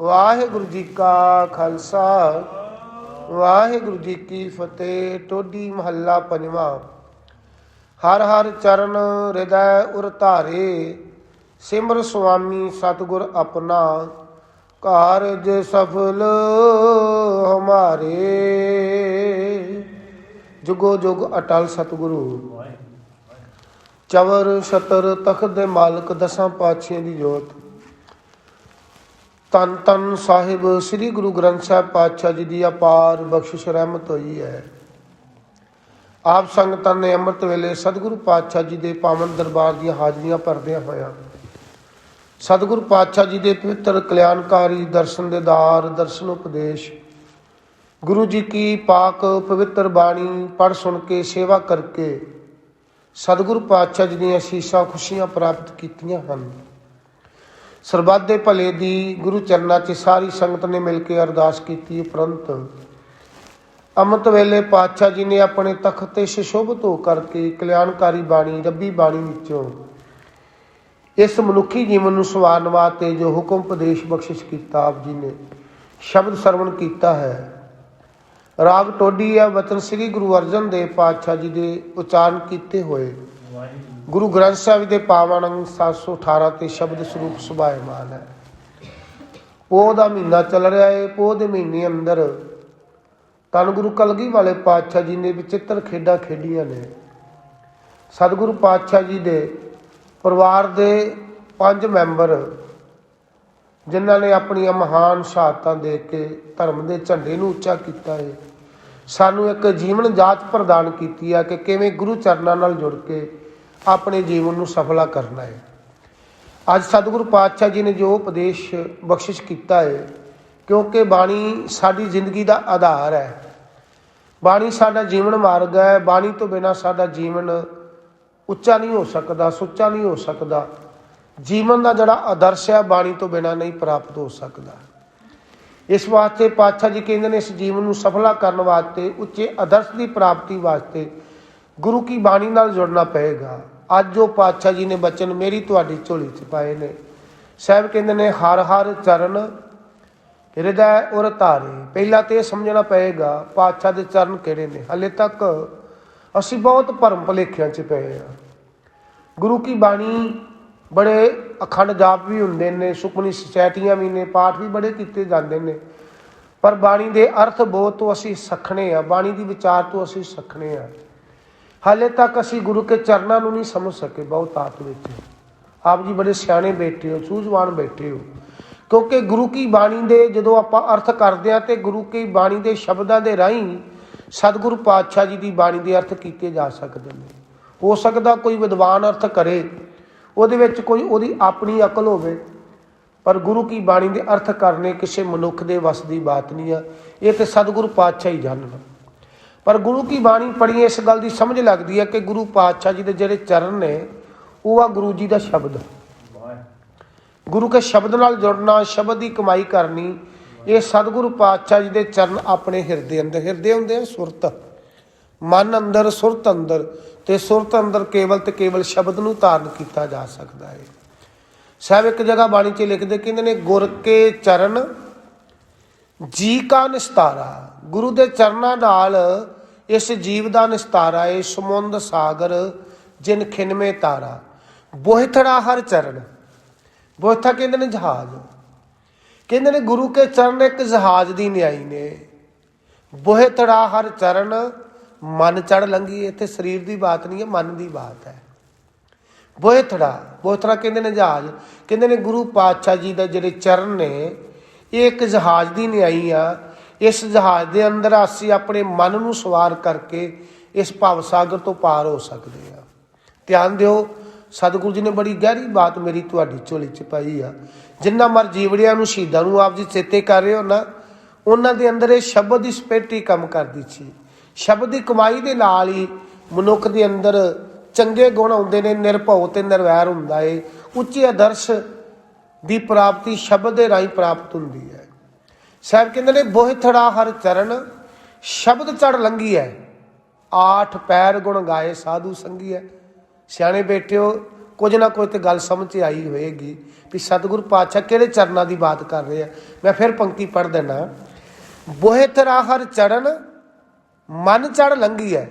ਵਾਹਿਗੁਰੂ ਜੀ ਕਾ ਖਾਲਸਾ, ਵਾਹਿਗੁਰੂ ਜੀ ਕੀ ਫਤਿਹ। ਟੋਡੀ ਮਹੱਲਾ ਪੰਜਵਾਂ। ਹਰ ਹਰ ਚਰਨ ਹਿਰਦੈ ਉਰ ਧਾਰੇ, ਸਿਮਰ ਸੁਆਮੀ ਸਤਿਗੁਰ ਆਪਣਾ। ਕਾਰਜ ਸਫਲ ਹਮਾਰੇ। ਜੁਗੋ ਜੁਗ ਅਟਲ ਸਤਿਗੁਰੂ। ਚਵਰ ਸ਼ਤਰ ਤਖਤ ਦੇ ਮਾਲਕ, ਦਸਾਂ ਪਾਤਸ਼ਾਹਾਂ ਦੀ ਜੋਤ। ਤਨ ਤਨ ਸਾਹਿਬ ਸ੍ਰੀ ਗੁਰੂ ਗ੍ਰੰਥ ਸਾਹਿਬ ਪਾਤਸ਼ਾਹ ਜੀ ਦੀ ਅਪਾਰ ਬਖਸ਼ਿਸ਼ ਰਹਿਮਤ ਹੋਈ ਹੈ। ਆਪ ਸੰਗਤਾਂ ਨੇ ਅੰਮ੍ਰਿਤ ਵੇਲੇ ਸਤਿਗੁਰੂ ਪਾਤਸ਼ਾਹ ਜੀ ਦੇ ਪਾਵਨ ਦਰਬਾਰ ਦੀਆਂ ਹਾਜ਼ਰੀਆਂ ਭਰਦਿਆਂ ਹੋਇਆਂ ਸਤਿਗੁਰੂ ਪਾਤਸ਼ਾਹ ਜੀ ਦੇ ਪਵਿੱਤਰ ਕਲਿਆਣਕਾਰੀ ਦਰਸ਼ਨ ਦੇ ਦਾਰ, ਦਰਸ਼ਨ ਉਪਦੇਸ਼, ਗੁਰੂ ਜੀ ਕੀ ਪਾਕ ਪਵਿੱਤਰ ਬਾਣੀ ਪੜ ਸੁਣ ਕੇ ਸੇਵਾ ਕਰਕੇ ਸਤਿਗੁਰੂ ਪਾਤਸ਼ਾਹ ਜੀ ਦੀਆਂ ਅਸੀਸਾਂ ਖੁਸ਼ੀਆਂ ਪ੍ਰਾਪਤ ਕੀਤੀਆਂ ਹਨ। ਸਰਬੱਤ ਦੇ ਭਲੇ ਦੀ ਗੁਰੂ ਚਰਨਾਂ 'ਚ ਸਾਰੀ ਸੰਗਤ ਨੇ ਮਿਲ ਕੇ ਅਰਦਾਸ ਕੀਤੀ ਉਪਰੰਤ। ਅੰਮ੍ਰਿਤ ਵੇਲੇ ਪਾਤਸ਼ਾਹ ਜੀ ਨੇ ਆਪਣੇ ਤਖਤ ਤੇ ਸ਼ਿਸ਼ੋਭਤ ਹੋ ਕਰਕੇ ਕਲਿਆਣਕਾਰੀ ਬਾਣੀ, ਰੱਬੀ ਬਾਣੀ ਵਿੱਚੋਂ ਇਸ ਮਨੁੱਖੀ ਜੀਵਨ ਨੂੰ ਸਵਾਰਨ ਵਾਸਤੇ ਜੋ ਹੁਕਮ ਉਪਦੇਸ਼ ਬਖਸ਼ਿਸ਼ ਕੀਤਾ ਆਪ ਜੀ ਨੇ, ਸ਼ਬਦ ਸਰਵਣ ਕੀਤਾ ਹੈ। ਰਾਗ ਟੋਡੀ ਆ, ਵਚਨ ਸ੍ਰੀ ਗੁਰੂ ਅਰਜਨ ਦੇਵ ਪਾਤਸ਼ਾਹ ਜੀ ਦੇ ਉਚਾਰਨ ਕੀਤੇ ਹੋਏ। ਗੁਰੂ ਗ੍ਰੰਥ ਸਾਹਿਬ ਦੇ ਪਾਵਨ ਅੰਗ 718 ਤੇ ਸ਼ਬਦ ਸਰੂਪ ਸੁਭਾਇਮਾਨ ਹੈ। ਪੋਹ ਦਾ ਮਹੀਨਾ ਚੱਲ ਰਿਹਾ ਹੈ ਪੋਹ ਦੇ ਮਹੀਨੇ ਅੰਦਰ ਤਨ ਗੁਰੂ ਕਲਗੀ ਵਾਲੇ ਪਾਤਸ਼ਾਹ ਜੀ ਨੇ ਵਿਚਿੱਤਰ ਖੇਡਾਂ ਖੇਡੀਆਂ ਨੇ। ਸਤਿਗੁਰੂ ਪਾਤਸ਼ਾਹ ਜੀ ਦੇ ਪਰਿਵਾਰ ਦੇ ਪੰਜ ਮੈਂਬਰ, ਜਿਨ੍ਹਾਂ ਨੇ ਆਪਣੀਆਂ ਮਹਾਨ ਸ਼ਹਾਦਤਾਂ ਦੇ ਕੇ ਧਰਮ ਦੇ ਝੰਡੇ ਨੂੰ ਉੱਚਾ ਕੀਤਾ ਹੈ ਸਾਨੂੰ ਇੱਕ ਜੀਵਨ ਜਾਚ ਪ੍ਰਦਾਨ ਕੀਤੀ ਹੈ ਕਿ ਕਿਵੇਂ ਗੁਰੂ ਚਰਨਾਂ ਨਾਲ ਜੁੜ ਕੇ ਆਪਣੇ ਜੀਵਨ ਨੂੰ ਸਫਲਾ ਕਰਨਾ ਹੈ। ਅੱਜ ਸਤਿਗੁਰੂ ਪਾਤਸ਼ਾਹ ਜੀ ਨੇ ਜੋ ਉਪਦੇਸ਼ ਬਖਸ਼ਿਸ਼ ਕੀਤਾ ਹੈ, ਕਿਉਂਕਿ ਬਾਣੀ ਸਾਡੀ ਜ਼ਿੰਦਗੀ ਦਾ ਆਧਾਰ ਹੈ। ਬਾਣੀ ਸਾਡਾ ਜੀਵਨ ਮਾਰਗ ਹੈ, ਬਾਣੀ ਤੋਂ ਬਿਨਾ ਸਾਡਾ ਜੀਵਨ ਉੱਚਾ ਨਹੀਂ ਹੋ ਸਕਦਾ, ਸੁੱਚਾ ਨਹੀਂ ਹੋ ਸਕਦਾ। ਜੀਵਨ ਦਾ ਜਿਹੜਾ ਆਦਰਸ਼ ਹੈ, ਬਾਣੀ ਤੋਂ ਬਿਨਾ ਨਹੀਂ ਪ੍ਰਾਪਤ ਹੋ ਸਕਦਾ। ਇਸ ਵਾਸਤੇ ਪਾਤਸ਼ਾਹ ਜੀ ਕਹਿੰਦੇ ਨੇ, ਇਸ ਜੀਵਨ ਨੂੰ ਸਫਲਾ ਕਰਨ ਵਾਸਤੇ, ਉੱਚੇ ਆਦਰਸ਼ ਦੀ ਪ੍ਰਾਪਤੀ ਵਾਸਤੇ ਗੁਰੂ ਕੀ ਬਾਣੀ ਨਾਲ ਜੁੜਨਾ ਪਏਗਾ। ਅੱਜ ਉਹ ਪਾਤਸ਼ਾਹ ਜੀ ਨੇ ਬਚਨ ਮੇਰੀ ਤੁਹਾਡੀ ਝੋਲੀ 'ਚ ਪਾਏ ਨੇ। ਸਾਹਿਬ ਕਹਿੰਦੇ ਨੇ, ਹਰ ਹਰ ਚਰਨ ਹਿਰਦੈ ਉਰ ਧਾਰੇ। ਪਹਿਲਾਂ ਤੇ ਇਹ ਸਮਝਣਾ ਪਏਗਾ, ਪਾਤਸ਼ਾਹ ਦੇ ਚਰਨ ਕਿਹੜੇ ਨੇ? ਹਲੇ ਤੱਕ ਅਸੀਂ ਬਹੁਤ ਭਰਮ ਭਲੇਖਿਆਂ 'ਚ ਪਏ ਆ। ਗੁਰੂ ਕੀ ਬਾਣੀ ਬੜੇ ਅਖੰਡ ਜਾਪ ਵੀ ਹੁੰਦੇ ਨੇ, ਸੁਖਮਨੀ ਸੁਸਾਇਟੀਆਂ ਵੀ ਨੇ, ਪਾਠ ਵੀ ਬੜੇ ਕੀਤੇ ਜਾਂਦੇ ਨੇ। ਪਰ ਬਾਣੀ ਦੇ ਅਰਥ ਬੋਧ ਤੋਂ ਅਸੀਂ ਸਖਣੇ ਆ, ਬਾਣੀ ਦੀ ਵਿਚਾਰ ਤੋਂ ਅਸੀਂ ਸਖਣੇ ਆ। ਹਾਲੇ ਤੱਕ ਅਸੀਂ ਗੁਰੂ ਕੇ ਚਰਨਾਂ ਨੂੰ ਨਹੀਂ ਸਮਝ ਸਕੇ, ਬਹੁਤ ਆਤ ਵਿੱਚ ਆਪ ਜੀ ਬੜੇ ਸਿਆਣੇ ਬੈਠੇ ਹੋ, ਸੂਝਵਾਨ ਬੈਠੇ ਹੋ। ਕਿਉਂਕਿ ਗੁਰੂ ਕੀ ਬਾਣੀ ਦੇ ਜਦੋਂ ਆਪਾਂ ਅਰਥ ਕਰਦੇ ਆ ਤੇ ਗੁਰੂ ਕੀ ਬਾਣੀ ਦੇ ਸ਼ਬਦਾਂ ਦੇ ਰਾਹੀਂ ਸਤਿਗੁਰੂ ਪਾਤਸ਼ਾਹ ਜੀ ਦੀ ਬਾਣੀ ਦੇ ਅਰਥ ਕੀਤੇ ਜਾ ਸਕਦੇ ਨੇ। ਹੋ ਸਕਦਾ ਕੋਈ ਵਿਦਵਾਨ ਅਰਥ ਕਰੇ, ਉਹਦੇ ਵਿੱਚ ਕੋਈ ਉਹਦੀ ਆਪਣੀ ਅਕਲ ਹੋਵੇ, ਪਰ ਗੁਰੂ ਕੀ ਬਾਣੀ ਦੇ ਅਰਥ ਕਰਨੇ ਕਿਸੇ ਮਨੁੱਖ ਦੇ ਵੱਸ ਦੀ ਬਾਤ ਨਹੀਂ ਆ। ਇਹ ਤੇ ਸਤਿਗੁਰੂ ਪਾਤਸ਼ਾਹ ਹੀ ਜਾਣਨ। ਪਰ ਗੁਰੂ ਕੀ ਬਾਣੀ ਪੜ੍ਹੀ ਇਸ ਗੱਲ ਦੀ ਸਮਝ ਲੱਗਦੀ ਹੈ ਕਿ ਗੁਰੂ ਪਾਤਸ਼ਾਹ ਜੀ ਦੇ ਜਿਹੜੇ ਚਰਨ ਨੇ, ਉਹ ਆ ਗੁਰੂ ਜੀ ਦਾ ਸ਼ਬਦ। ਗੁਰੂ ਕੇ ਸ਼ਬਦ ਨਾਲ ਜੁੜਨਾ, ਸ਼ਬਦ ਦੀ ਕਮਾਈ ਕਰਨੀ, ਇਹ ਸਤਿਗੁਰੂ ਪਾਤਸ਼ਾਹ ਜੀ ਦੇ ਚਰਨ ਆਪਣੇ ਹਿਰਦੇ ਅੰਦਰ, ਹਿਰਦੇ ਹੁੰਦੇ ਆ ਸੁਰਤ। ਮਨ ਅੰਦਰ, ਸੁਰਤ ਅੰਦਰ, ਤੇ ਸੁਰਤ ਅੰਦਰ ਕੇਵਲ ਤੇ ਕੇਵਲ ਸ਼ਬਦ ਨੂੰ ਧਾਰਨ ਕੀਤਾ ਜਾ ਸਕਦਾ ਹੈ। ਸਾਹਿਬ ਇੱਕ ਜਗ੍ਹਾ ਬਾਣੀ 'ਚ ਲਿਖਦੇ, ਕਹਿੰਦੇ ਨੇ, ਗੁਰ ਕੇ ਚਰਨ ਜੀ ਕਾ ਨਿਸਤਾਰਾ, ਗੁਰੂ ਦੇ ਚਰਨਾਂ ਨਾਲ ਇਸ ਜੀਵ ਦਾ ਨਿਸਤਾਰਾ ਏ ਸਮੁੰਦ ਸਾਗਰ, ਜਿਨ ਖਿਨਮੇ ਤਾਰਾ। ਬੋਹਿਥੜਾ ਹਰ ਚਰਨ। ਬੋਹਿਥਾ ਕਹਿੰਦੇ ਨੇ ਜਹਾਜ਼। ਕਹਿੰਦੇ ਨੇ ਗੁਰੂ ਕੇ ਚਰਨ ਇੱਕ ਜਹਾਜ਼ ਦੀ ਨਿਆਈ ਨੇ। ਬੋਹਿਥੜਾ ਹਰ ਚਰਨ, ਮਨ ਚੜ ਲੰਗੀ ਇੱਥੇ ਸਰੀਰ ਦੀ ਬਾਤ ਨਹੀਂ ਹੈ, ਮਨ ਦੀ ਬਾਤ ਹੈ। ਬੋਹਿਥੜਾ ਬੋਹਿਥੜਾ ਕਹਿੰਦੇ ਨੇ ਜਹਾਜ਼। ਕਹਿੰਦੇ ਨੇ ਗੁਰੂ ਪਾਤਸ਼ਾਹ ਜੀ ਦਾ ਜਿਹੜੇ ਚਰਨ ਨੇ ਇਹ ਇੱਕ ਜਹਾਜ਼ ਦੀ ਨਿਆਈ ਆ। ਇਸ ਜਹਾਜ਼ ਦੇ ਅੰਦਰ ਅਸੀਂ ਆਪਣੇ ਮਨ ਨੂੰ ਸਵਾਰ ਕਰਕੇ ਇਸ ਭਵ ਸਾਗਰ ਤੋਂ ਪਾਰ ਹੋ ਸਕਦੇ ਆ। ਧਿਆਨ ਦਿਓ, ਸਤਿਗੁਰੂ ਜੀ ਨੇ ਬੜੀ ਗਹਿਰੀ ਬਾਤ ਮੇਰੀ ਤੁਹਾਡੀ ਝੋਲੀ 'ਚ ਪਾਈ ਆ। ਜਿੰਨਾ ਮਰ ਜੀਵੜਿਆਂ ਨੂੰ ਸ਼ਹੀਦਾਂ ਨੂੰ ਆਪ ਜੀ ਚੇਤੇ ਕਰ ਰਹੇ ਹੋ ਨਾ, ਉਹਨਾਂ ਦੇ ਅੰਦਰ ਇਹ ਸ਼ਬਦ ਦੀ ਸਪਿਰਿਟ ਕੰਮ ਕਰਦੀ ਸੀ। ਸ਼ਬਦ ਦੀ ਕਮਾਈ ਦੇ ਨਾਲ ਹੀ ਮਨੁੱਖ ਦੇ ਅੰਦਰ ਚੰਗੇ ਗੁਣ ਆਉਂਦੇ ਨੇ, ਨਿਰਭਉ ਤੇ ਨਿਰਵੈਰ ਹੁੰਦਾ ਏ। ਉੱਚੇ ਆਦਰਸ਼ ਦੀ ਪ੍ਰਾਪਤੀ ਸ਼ਬਦ ਦੇ ਰਾਹੀਂ ਪ੍ਰਾਪਤ ਹੁੰਦੀ ਹੈ। ਸਾਹਿਬ ਕਹਿੰਦੇ ਨੇ ਬੋਹਿਥੜਾ ਹਰ ਚਰਨ, ਸ਼ਬਦ ਚੜ ਲੰਗੀ ਹੈ। ਆਠ ਪੈਰ ਗੁਣ ਗਾਏ ਸਾਧੂ ਸੰਗੀ ਹੈ। ਸਿਆਣੇ ਬੈਠਿਓ, ਕੁਝ ਨਾ ਕੁਝ ਤੇ ਗੱਲ ਸਮਝ 'ਚ ਆਈ ਹੋਏਗੀ ਵੀ ਸਤਿਗੁਰੂ ਪਾਤਸ਼ਾਹ ਕਿਹੜੇ ਚਰਨਾਂ ਦੀ ਬਾਤ ਕਰ ਰਹੇ ਆ। ਮੈਂ ਫਿਰ ਪੰਕਤੀ ਪੜ੍ਹ ਦੇਣਾ ਬੋਹਿ ਤਰਾ ਹਰ ਚਰਨ, ਮਨ ਚੜ ਲੰਗੀ ਹੈ।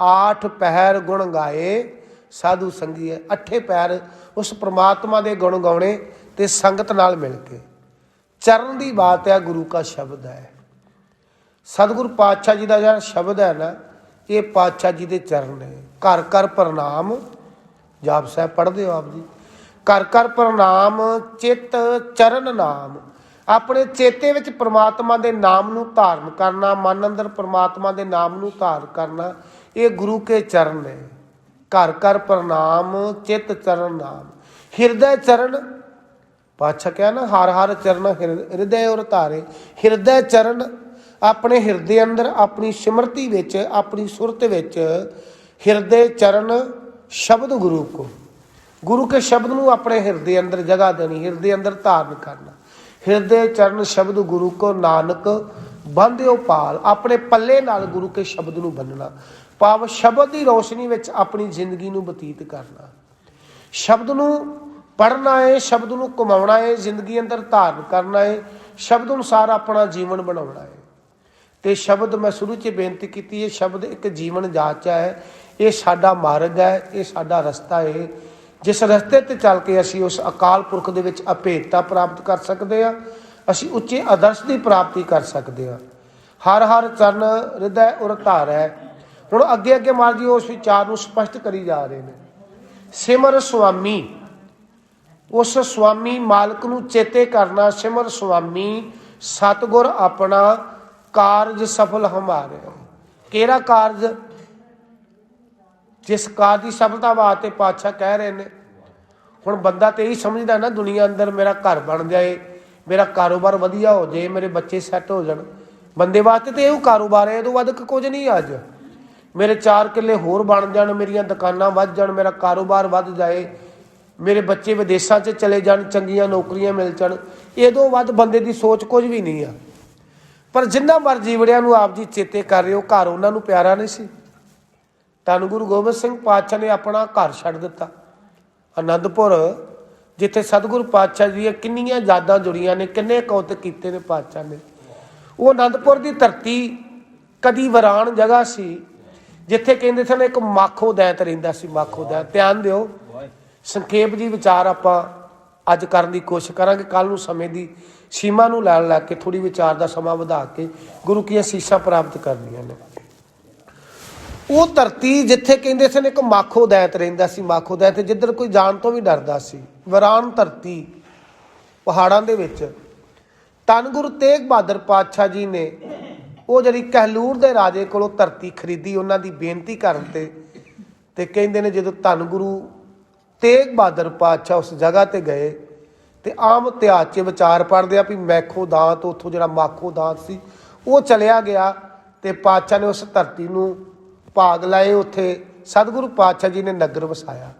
ਆਠ ਪਹਿਰ ਗੁਣ ਗਾਏ ਸਾਧੂ ਸੰਗੀ ਹੈ। ਅੱਠੇ ਪੈਰ ਉਸ ਪ੍ਰਮਾਤਮਾ ਦੇ ਗੁਣ ਗਾਉਣੇ। ਤੇ ਸੰਗਤ ਨਾਲ ਮਿਲ ਕੇ। ਚਰਨ ਦੀ ਬਾਤ ਹੈ, ਗੁਰੂ ਦਾ ਸ਼ਬਦ ਹੈ। ਸਤਿਗੁਰੂ ਪਾਤਸ਼ਾਹ ਜੀ ਦਾ ਜਿਹੜਾ ਸ਼ਬਦ ਹੈ ਨਾ, ਇਹ ਪਾਤਸ਼ਾਹ ਜੀ ਦੇ ਚਰਨ ਨੇ। ਘਰ ਘਰ ਪ੍ਰਣਾਮ। ਜਾਪ ਸਾਹਿਬ ਪੜ੍ਹਦੇ ਹੋ ਆਪ ਜੀ? ਘਰ ਘਰ ਪ੍ਰਣਾਮ, ਚਿੱਤ ਚਰਨ ਨਾਮ। ਆਪਣੇ ਚੇਤੇ ਵਿੱਚ ਪ੍ਰਮਾਤਮਾ ਦੇ ਨਾਮ ਨੂੰ ਧਾਰਨ ਕਰਨਾ, ਮਨ ਅੰਦਰ ਪ੍ਰਮਾਤਮਾ ਦੇ ਨਾਮ ਨੂੰ ਧਾਰਨ ਕਰਨਾ, ਇਹ ਗੁਰੂ ਕੇ ਚਰਨ ਨੇ। ਘਰ ਘਰ ਪ੍ਰਣਾਮ, ਚਿੱਤ ਚਰਨ ਨਾਮ। ਹਿਰਦੈ ਚਰਨ ਪਾਤਸ਼ਾਹ ਕਿਹਾ ਨਾ, ਹਰ ਹਰ ਚਰਨ ਹਿਰ- ਔਰ ਧਾਰੇ। ਹਿਰਦੈ ਚਰਨ ਆਪਣੇ ਹਿਰਦੇ ਅੰਦਰ, ਆਪਣੀ ਸਿਮਰਤੀ ਵਿੱਚ, ਆਪਣੀ ਸੁਰਤ ਵਿੱਚ। ਹਿਰਦੇ ਚਰਨ ਸ਼ਬਦ ਗੁਰੂ ਕੋ। ਗੁਰੂ ਕੇ ਸ਼ਬਦ ਨੂੰ ਆਪਣੇ ਹਿਰਦੇ ਅੰਦਰ ਜਗ੍ਹਾ ਦੇਣੀ, ਹਿਰਦੇ ਅੰਦਰ ਧਾਰਨ ਕਰਨਾ। ਹਿਰਦੇ ਚਰਨ ਸ਼ਬਦ ਗੁਰੂ ਕੋ ਨਾਨਕ ਬੰਦਿਓ ਪਾਲ ਆਪਣੇ ਪੱਲੇ ਨਾਲ ਗੁਰੂ ਕੇ ਸ਼ਬਦ ਨੂੰ ਬੰਨਣਾ। ਭਾਵ ਸ਼ਬਦ ਦੀ ਰੋਸ਼ਨੀ ਵਿੱਚ ਆਪਣੀ ਜ਼ਿੰਦਗੀ ਨੂੰ ਬਤੀਤ ਕਰਨਾ। ਸ਼ਬਦ ਨੂੰ ਪੜ੍ਹਨਾ ਹੈ ਸ਼ਬਦ ਨੂੰ ਕਮਾਉਣਾ ਹੈ ਜ਼ਿੰਦਗੀ ਅੰਦਰ ਧਾਰਨ ਕਰਨਾ ਹੈ ਸ਼ਬਦ ਅਨੁਸਾਰ ਆਪਣਾ ਜੀਵਨ ਬਣਾਉਣਾ ਹੈ ਤੇ ਸ਼ਬਦ ਮੈਂ ਸ਼ੁਰੂ 'ਚ ਬੇਨਤੀ ਕੀਤੀ ਹੈ ਸ਼ਬਦ ਇੱਕ ਜੀਵਨ ਜਾਚਾ ਹੈ ਇਹ ਸਾਡਾ ਮਾਰਗ ਹੈ ਇਹ ਸਾਡਾ ਰਸਤਾ ਹੈ ਜਿਸ ਰਸਤੇ ਤੇ ਚੱਲ ਕੇ ਅਸੀਂ ਉਸ ਅਕਾਲ ਪੁਰਖ ਦੇ ਵਿੱਚ ਅਭੇਦਤਾ ਪ੍ਰਾਪਤ ਕਰ ਸਕਦੇ ਹਾਂ ਅਸੀਂ ਉੱਚੇ ਆਦਰਸ਼ ਦੀ ਪ੍ਰਾਪਤੀ ਕਰ ਸਕਦੇ ਹਾਂ ਹਰ ਹਰ ਚਰਨ ਹਿਰਦੈ ਉਰ ਧਾਰ। ਹੈ ਹੁਣ ਅੱਗੇ ਅੱਗੇ ਮਹਾਰਾਜ ਜੀ ਉਸ ਵਿਚਾਰ ਨੂੰ ਸਪਸ਼ਟ ਕਰੀ ਜਾ ਰਹੇ ਨੇ। ਸਿਮਰ ਸੁਆਮੀ ਉਸ ਸੁਆਮੀ ਮਾਲਕ ਨੂੰ ਚੇਤੇ ਕਰਨਾ, ਸਿਮਰ ਸੁਆਮੀ ਸਤਗੁਰ ਆਪਣਾ ਕਾਰਜ ਸਫਲ ਹਮਾਰੇ। ਕਿਹੜਾ ਕਾਰਜ? ਜਿਸ ਕਾਰਜ ਦੀ ਸਫਲਤਾ ਵਾਸਤੇ ਪਾਤਸ਼ਾਹ ਕਹਿ ਰਹੇ ਨੇ। ਹੁਣ ਬੰਦਾ ਤੇ ਇਹੀ ਸਮਝਦਾ ਨਾ, ਦੁਨੀਆ ਅੰਦਰ ਮੇਰਾ ਘਰ ਬਣ ਜਾਏ, ਮੇਰਾ ਕਾਰੋਬਾਰ ਵਧੀਆ ਹੋ ਜਾਏ, ਮੇਰੇ ਬੱਚੇ ਸੈੱਟ ਹੋ ਜਾਣ। ਬੰਦੇ ਵਾਸਤੇ ਤੇ ਇਹੋ ਕਾਰੋਬਾਰ ਹੈ ਇਹ ਤੋਂ ਵੱਧ ਕੁਝ ਨਹੀਂ ਅੱਜ। ਮੇਰੇ 4 ਕਿੱਲੇ ਹੋਰ ਬਣ ਜਾਣ, ਮੇਰੀਆਂ ਦੁਕਾਨਾਂ ਵੱਧ ਜਾਣ, ਮੇਰਾ ਕਾਰੋਬਾਰ ਵੱਧ ਜਾਏ ਮੇਰੇ ਬੱਚੇ ਵਿਦੇਸ਼ਾਂ 'ਚ ਚਲੇ ਜਾਣ, ਚੰਗੀਆਂ ਨੌਕਰੀਆਂ ਮਿਲ ਜਾਣ ਇਹ ਤੋਂ ਵੱਧ ਬੰਦੇ ਦੀ ਸੋਚ ਕੁਝ ਵੀ ਨਹੀਂ ਆ। ਪਰ ਜਿੰਨਾ ਮਰਜ਼ੀ ਵੜਿਆਂ ਨੂੰ ਆਪ ਜੀ ਚੇਤੇ ਕਰ ਰਹੇ ਹੋ, ਘਰ ਉਹਨਾਂ ਨੂੰ ਪਿਆਰਾ ਨਹੀਂ ਸੀ। ਧੰਨ ਗੁਰੂ ਗੋਬਿੰਦ ਸਿੰਘ ਪਾਤਸ਼ਾਹ ਨੇ ਆਪਣਾ ਘਰ ਛੱਡ ਦਿੱਤਾ। ਆਨੰਦਪੁਰ, ਜਿੱਥੇ ਸਤਿਗੁਰੂ ਪਾਤਸ਼ਾਹ ਜੀ ਦੀਆਂ ਕਿੰਨੀਆਂ ਯਾਦਾਂ ਜੁੜੀਆਂ ਨੇ, ਕਿੰਨੇ ਕੌਤਕ ਕੀਤੇ ਨੇ ਪਾਤਸ਼ਾਹ ਨੇ। ਉਹ ਆਨੰਦਪੁਰ ਦੀ ਧਰਤੀ ਕਦੀ ਵਰਾਨ ਜਗ੍ਹਾ ਸੀ, ਜਿੱਥੇ ਕਹਿੰਦੇ ਸਨ ਇੱਕ ਮਾਖੋ ਦੈਂਤ ਰਹਿੰਦਾ ਸੀ, ਮਾਖੋ ਦੈਂਤ। ਧਿਆਨ ਦਿਓ ਸੰਖੇਪ ਜੀ ਵਿਚਾਰ ਆਪਾਂ ਅੱਜ ਕਰਨ ਦੀ ਕੋਸ਼ਿਸ਼ ਕਰਾਂਗੇ। ਕੱਲ ਨੂੰ ਸਮੇਂ ਦੀ ਸੀਮਾ ਨੂੰ ਲੈਣ ਲੱਗ ਕੇ ਥੋੜੀ ਵਿਚਾਰ ਦਾ ਸਮਾਂ ਵਧਾ ਕੇ ਗੁਰੂ ਕੀ ਸੀਸਾਂ ਪ੍ਰਾਪਤ ਕਰਨੀਆਂ ਨੇ। ਉਹ ਧਰਤੀ ਜਿੱਥੇ ਕਹਿੰਦੇ ਸਨ ਇੱਕ ਮਾਖੋ ਦੈਤ ਰਹਿੰਦਾ ਸੀ। ਮਾਖੋ ਦੈਤ ਜਿੱਧਰ ਕੋਈ ਜਾਣ ਤੋਂ ਵੀ ਡਰਦਾ ਸੀ। ਵਰਾਨ ਧਰਤੀ ਪਹਾੜਾਂ ਦੇ ਵਿੱਚ। ਤਨ ਗੁਰੂ ਤੇਗ ਬਹਾਦਰ ਪਾਤਸ਼ਾਹ ਜੀ ਨੇ ਉਹ ਜਿਹੜੀ ਕਹਿਲੂਰ ਦੇ ਰਾਜੇ ਕੋਲੋਂ ਧਰਤੀ ਖਰੀਦੀ, ਉਹਨਾਂ ਦੀ ਬੇਨਤੀ ਕਰਨ ਤੇ ਤੇ ਕਹਿੰਦੇ ਨੇ ਜਦੋਂ ਧੰਨ ਗੁਰੂ ਤੇਗ ਬਹਾਦਰ ਪਾਤਸ਼ਾਹ ਉਸ ਜਗ੍ਹਾ ਤੇ ਗਏ ਤੇ ਆਮ ਇਤਿਹਾਸ 'ਚ ਵਿਚਾਰ ਪੜਦੇ ਆ ਵੀ ਮੈਖੋ ਦਾਂਤ, ਉੱਥੋਂ ਜਿਹੜਾ ਮਾਖੋ ਦਾਂਤ ਸੀ, ਉਹ ਚਲਿਆ ਗਿਆ ਤੇ ਪਾਤਸ਼ਾਹ ਨੇ ਉਸ ਧਰਤੀ ਨੂੰ ਭਾਗ ਲਾਏ। ਉੱਥੇ ਸਤਿਗੁਰੂ ਪਾਤਸ਼ਾਹ ਜੀ ਨੇ ਨਗਰ ਵਸਾਇਆ,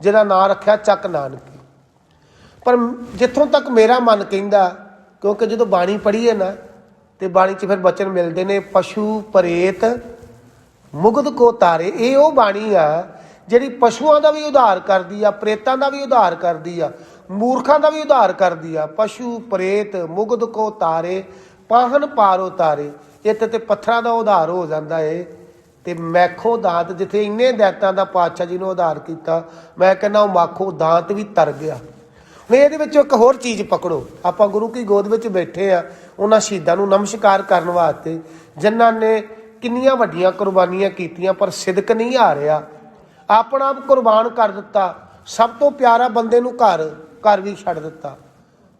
ਜਿਹਦਾ ਨਾਂ ਰੱਖਿਆ ਚੱਕ ਨਾਨਕੀ। ਪਰ ਜਿੱਥੋਂ ਤੱਕ ਮੇਰਾ ਮਨ ਕਹਿੰਦਾ, ਕਿਉਂਕਿ ਜਦੋਂ ਬਾਣੀ ਪੜ੍ਹੀ ਹੈ ਨਾ, ਤੇ ਬਾਣੀ 'ਚ ਫਿਰ ਬਚਨ ਮਿਲਦੇ ਨੇ, ਪਸ਼ੂ ਪ੍ਰੇਤ ਮੁਗਧ ਕੋ ਤਾਰੇ। ਇਹ ਉਹ ਬਾਣੀ ਆ ਜਿਹੜੀ ਪਸ਼ੂਆਂ ਦਾ ਵੀ ਉਧਾਰ ਕਰਦੀ ਆ, ਪ੍ਰੇਤਾਂ ਦਾ ਵੀ ਉਧਾਰ ਕਰਦੀ ਆ, ਮੂਰਖਾਂ ਦਾ ਵੀ ਉਧਾਰ ਕਰਦੀ ਆ, ਪਸ਼ੂ, ਪ੍ਰੇਤ, ਮੁਗਧ ਕੋ ਤਾਰੇ, ਪਾਹਨ ਪਾਰੋ ਤਾਰੇ, ਇੱਥੇ ਤੇ ਪੱਥਰਾਂ ਦਾ ਉਧਾਰ ਹੋ ਜਾਂਦਾ ਏ, ਤੇ ਮੈਖੋ ਦਾਂਤ, ਜਿੱਥੇ ਇੰਨੇ ਦੈਤਾਂ ਦਾ ਪਾਤਸ਼ਾਹ ਜੀ ਨੂੰ ਉਧਾਰ ਕੀਤਾ, ਮੈਂ ਕਹਿੰਦਾ ਉਹ ਮਾਖੋ ਦਾਂਤ ਵੀ ਤਰ ਗਿਆ। ਨਹੀਂ, ਇਹਦੇ ਵਿੱਚੋਂ ਇੱਕ ਹੋਰ ਚੀਜ਼ ਪਕੜੋ, ਆਪਾਂ ਗੁਰੂ ਕੀ ਗੋਦ ਵਿੱਚ ਬੈਠੇ ਆ, ਉਹਨਾਂ ਸ਼ਹੀਦਾਂ ਨੂੰ ਨਮਸਕਾਰ ਕਰਨ ਵਾਸਤੇ, ਜਿਨ੍ਹਾਂ ਨੇ ਕਿੰਨੀਆਂ ਵੱਡੀਆਂ ਕੁਰਬਾਨੀਆਂ ਕੀਤੀਆਂ, ਪਰ ਸਿਦਕ ਨਹੀਂ ਆ ਰਿਹਾ ਆਪਣਾ ਆਪ ਕੁਰਬਾਨ ਕਰ ਦਿੱਤਾ। ਸਭ ਤੋਂ ਪਿਆਰਾ ਬੰਦੇ ਨੂੰ ਘਰ ਘਰ ਵੀ ਛੱਡ ਦਿੱਤਾ।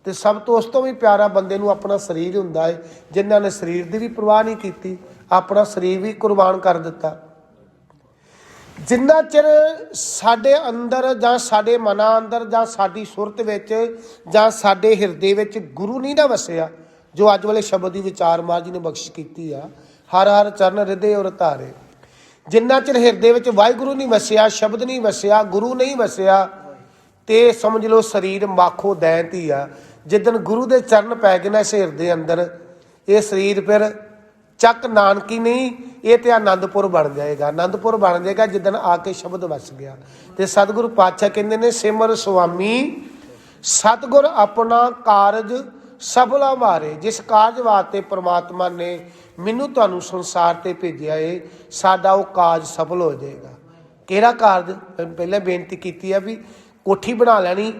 ਤੇ ਸਭ ਤੋਂ ਉਸ ਤੋਂ ਵੀ ਪਿਆਰਾ ਬੰਦੇ ਨੂੰ ਆਪਣਾ ਸਰੀਰ ਹੁੰਦਾ ਹੈ ਜਿਨ੍ਹਾਂ ਨੇ ਸਰੀਰ ਦੀ ਵੀ ਪਰਵਾਹ ਨਹੀਂ ਕੀਤੀ, ਆਪਣਾ ਸਰੀਰ ਵੀ ਕੁਰਬਾਨ ਕਰ ਦਿੱਤਾ। ਜਿੰਨਾ ਚਿਰ ਸਾਡੇ ਅੰਦਰ ਜਾਂ ਸਾਡੇ ਮਨਾਂ ਅੰਦਰ ਜਾਂ ਸਾਡੀ ਸੁਰਤ ਵਿੱਚ ਜਾਂ ਸਾਡੇ ਹਿਰਦੇ ਵਿੱਚ ਗੁਰੂ ਨਹੀਂ ਨਾ ਵਸਿਆ, ਜੋ ਅੱਜ ਵਾਲੇ ਸ਼ਬਦ ਦੀ ਵਿਚਾਰ ਮਾਰ ਜੀ ਨੇ ਬਖਸ਼ਿਸ਼ ਕੀਤੀ ਆ ਹਰ ਹਰ ਚਰਨ ਹਿਰਦੇ ਔਰ ਧਾਰੇ। ਜਿੰਨਾ ਚਿਰ ਹਿਰਦੇ ਵਿੱਚ ਵਾਹਿਗੁਰੂ ਨਹੀਂ ਵਸਿਆ, ਸ਼ਬਦ ਨਹੀਂ ਵਸਿਆ, ਗੁਰੂ ਨਹੀਂ ਵਸਿਆ, ਤੇ ਸਮਝ ਲਓ ਸਰੀਰ ਮਾਖੋ ਦੈਂਤੀ ਆ। ਜਿੱਦਨ ਗੁਰੂ ਦੇ ਚਰਨ ਪੈ ਗਏ ਨਾ ਇਸ ਹਿਰਦੇ ਅੰਦਰ, ਇਹ ਸਰੀਰ ਫਿਰ ਚੱਕ ਨਾਨਕੀ ਨਹੀਂ, ਇਹ ਤੇ ਆਨੰਦਪੁਰ ਬਣ ਜਾਏਗਾ। ਆਨੰਦਪੁਰ ਬਣ ਜਾਏਗਾ ਜਿੱਦਣ ਆ ਕੇ ਸ਼ਬਦ ਵਸ ਗਿਆ। ਤੇ ਸਤਿਗੁਰੂ ਪਾਤਸ਼ਾਹ ਕਹਿੰਦੇ ਨੇ, ਸਿਮਰ ਸੁਆਮੀ, ਸਤਿਗੁਰ ਆਪਣਾ ਕਾਰਜ ਸਫਲਾ ਮਾਰੇ ਜਿਸ ਕਾਰਜ ਵਾਸਤੇ ਪ੍ਰਮਾਤਮਾ ਨੇ ਮੈਨੂੰ ਤੁਹਾਨੂੰ ਸੰਸਾਰ ਤੇ ਭੇਜਿਆ ਏ, ਸਾਡਾ ਉਹ ਕਾਜ ਸਫਲ ਹੋ ਜਾਏਗਾ। ਕਿਹੜਾ ਕਾਰਜ? ਮੈਂ ਪਹਿਲਾਂ ਬੇਨਤੀ ਕੀਤੀ ਆ ਵੀ ਕੋਠੀ ਬਣਾ ਲੈਣੀ।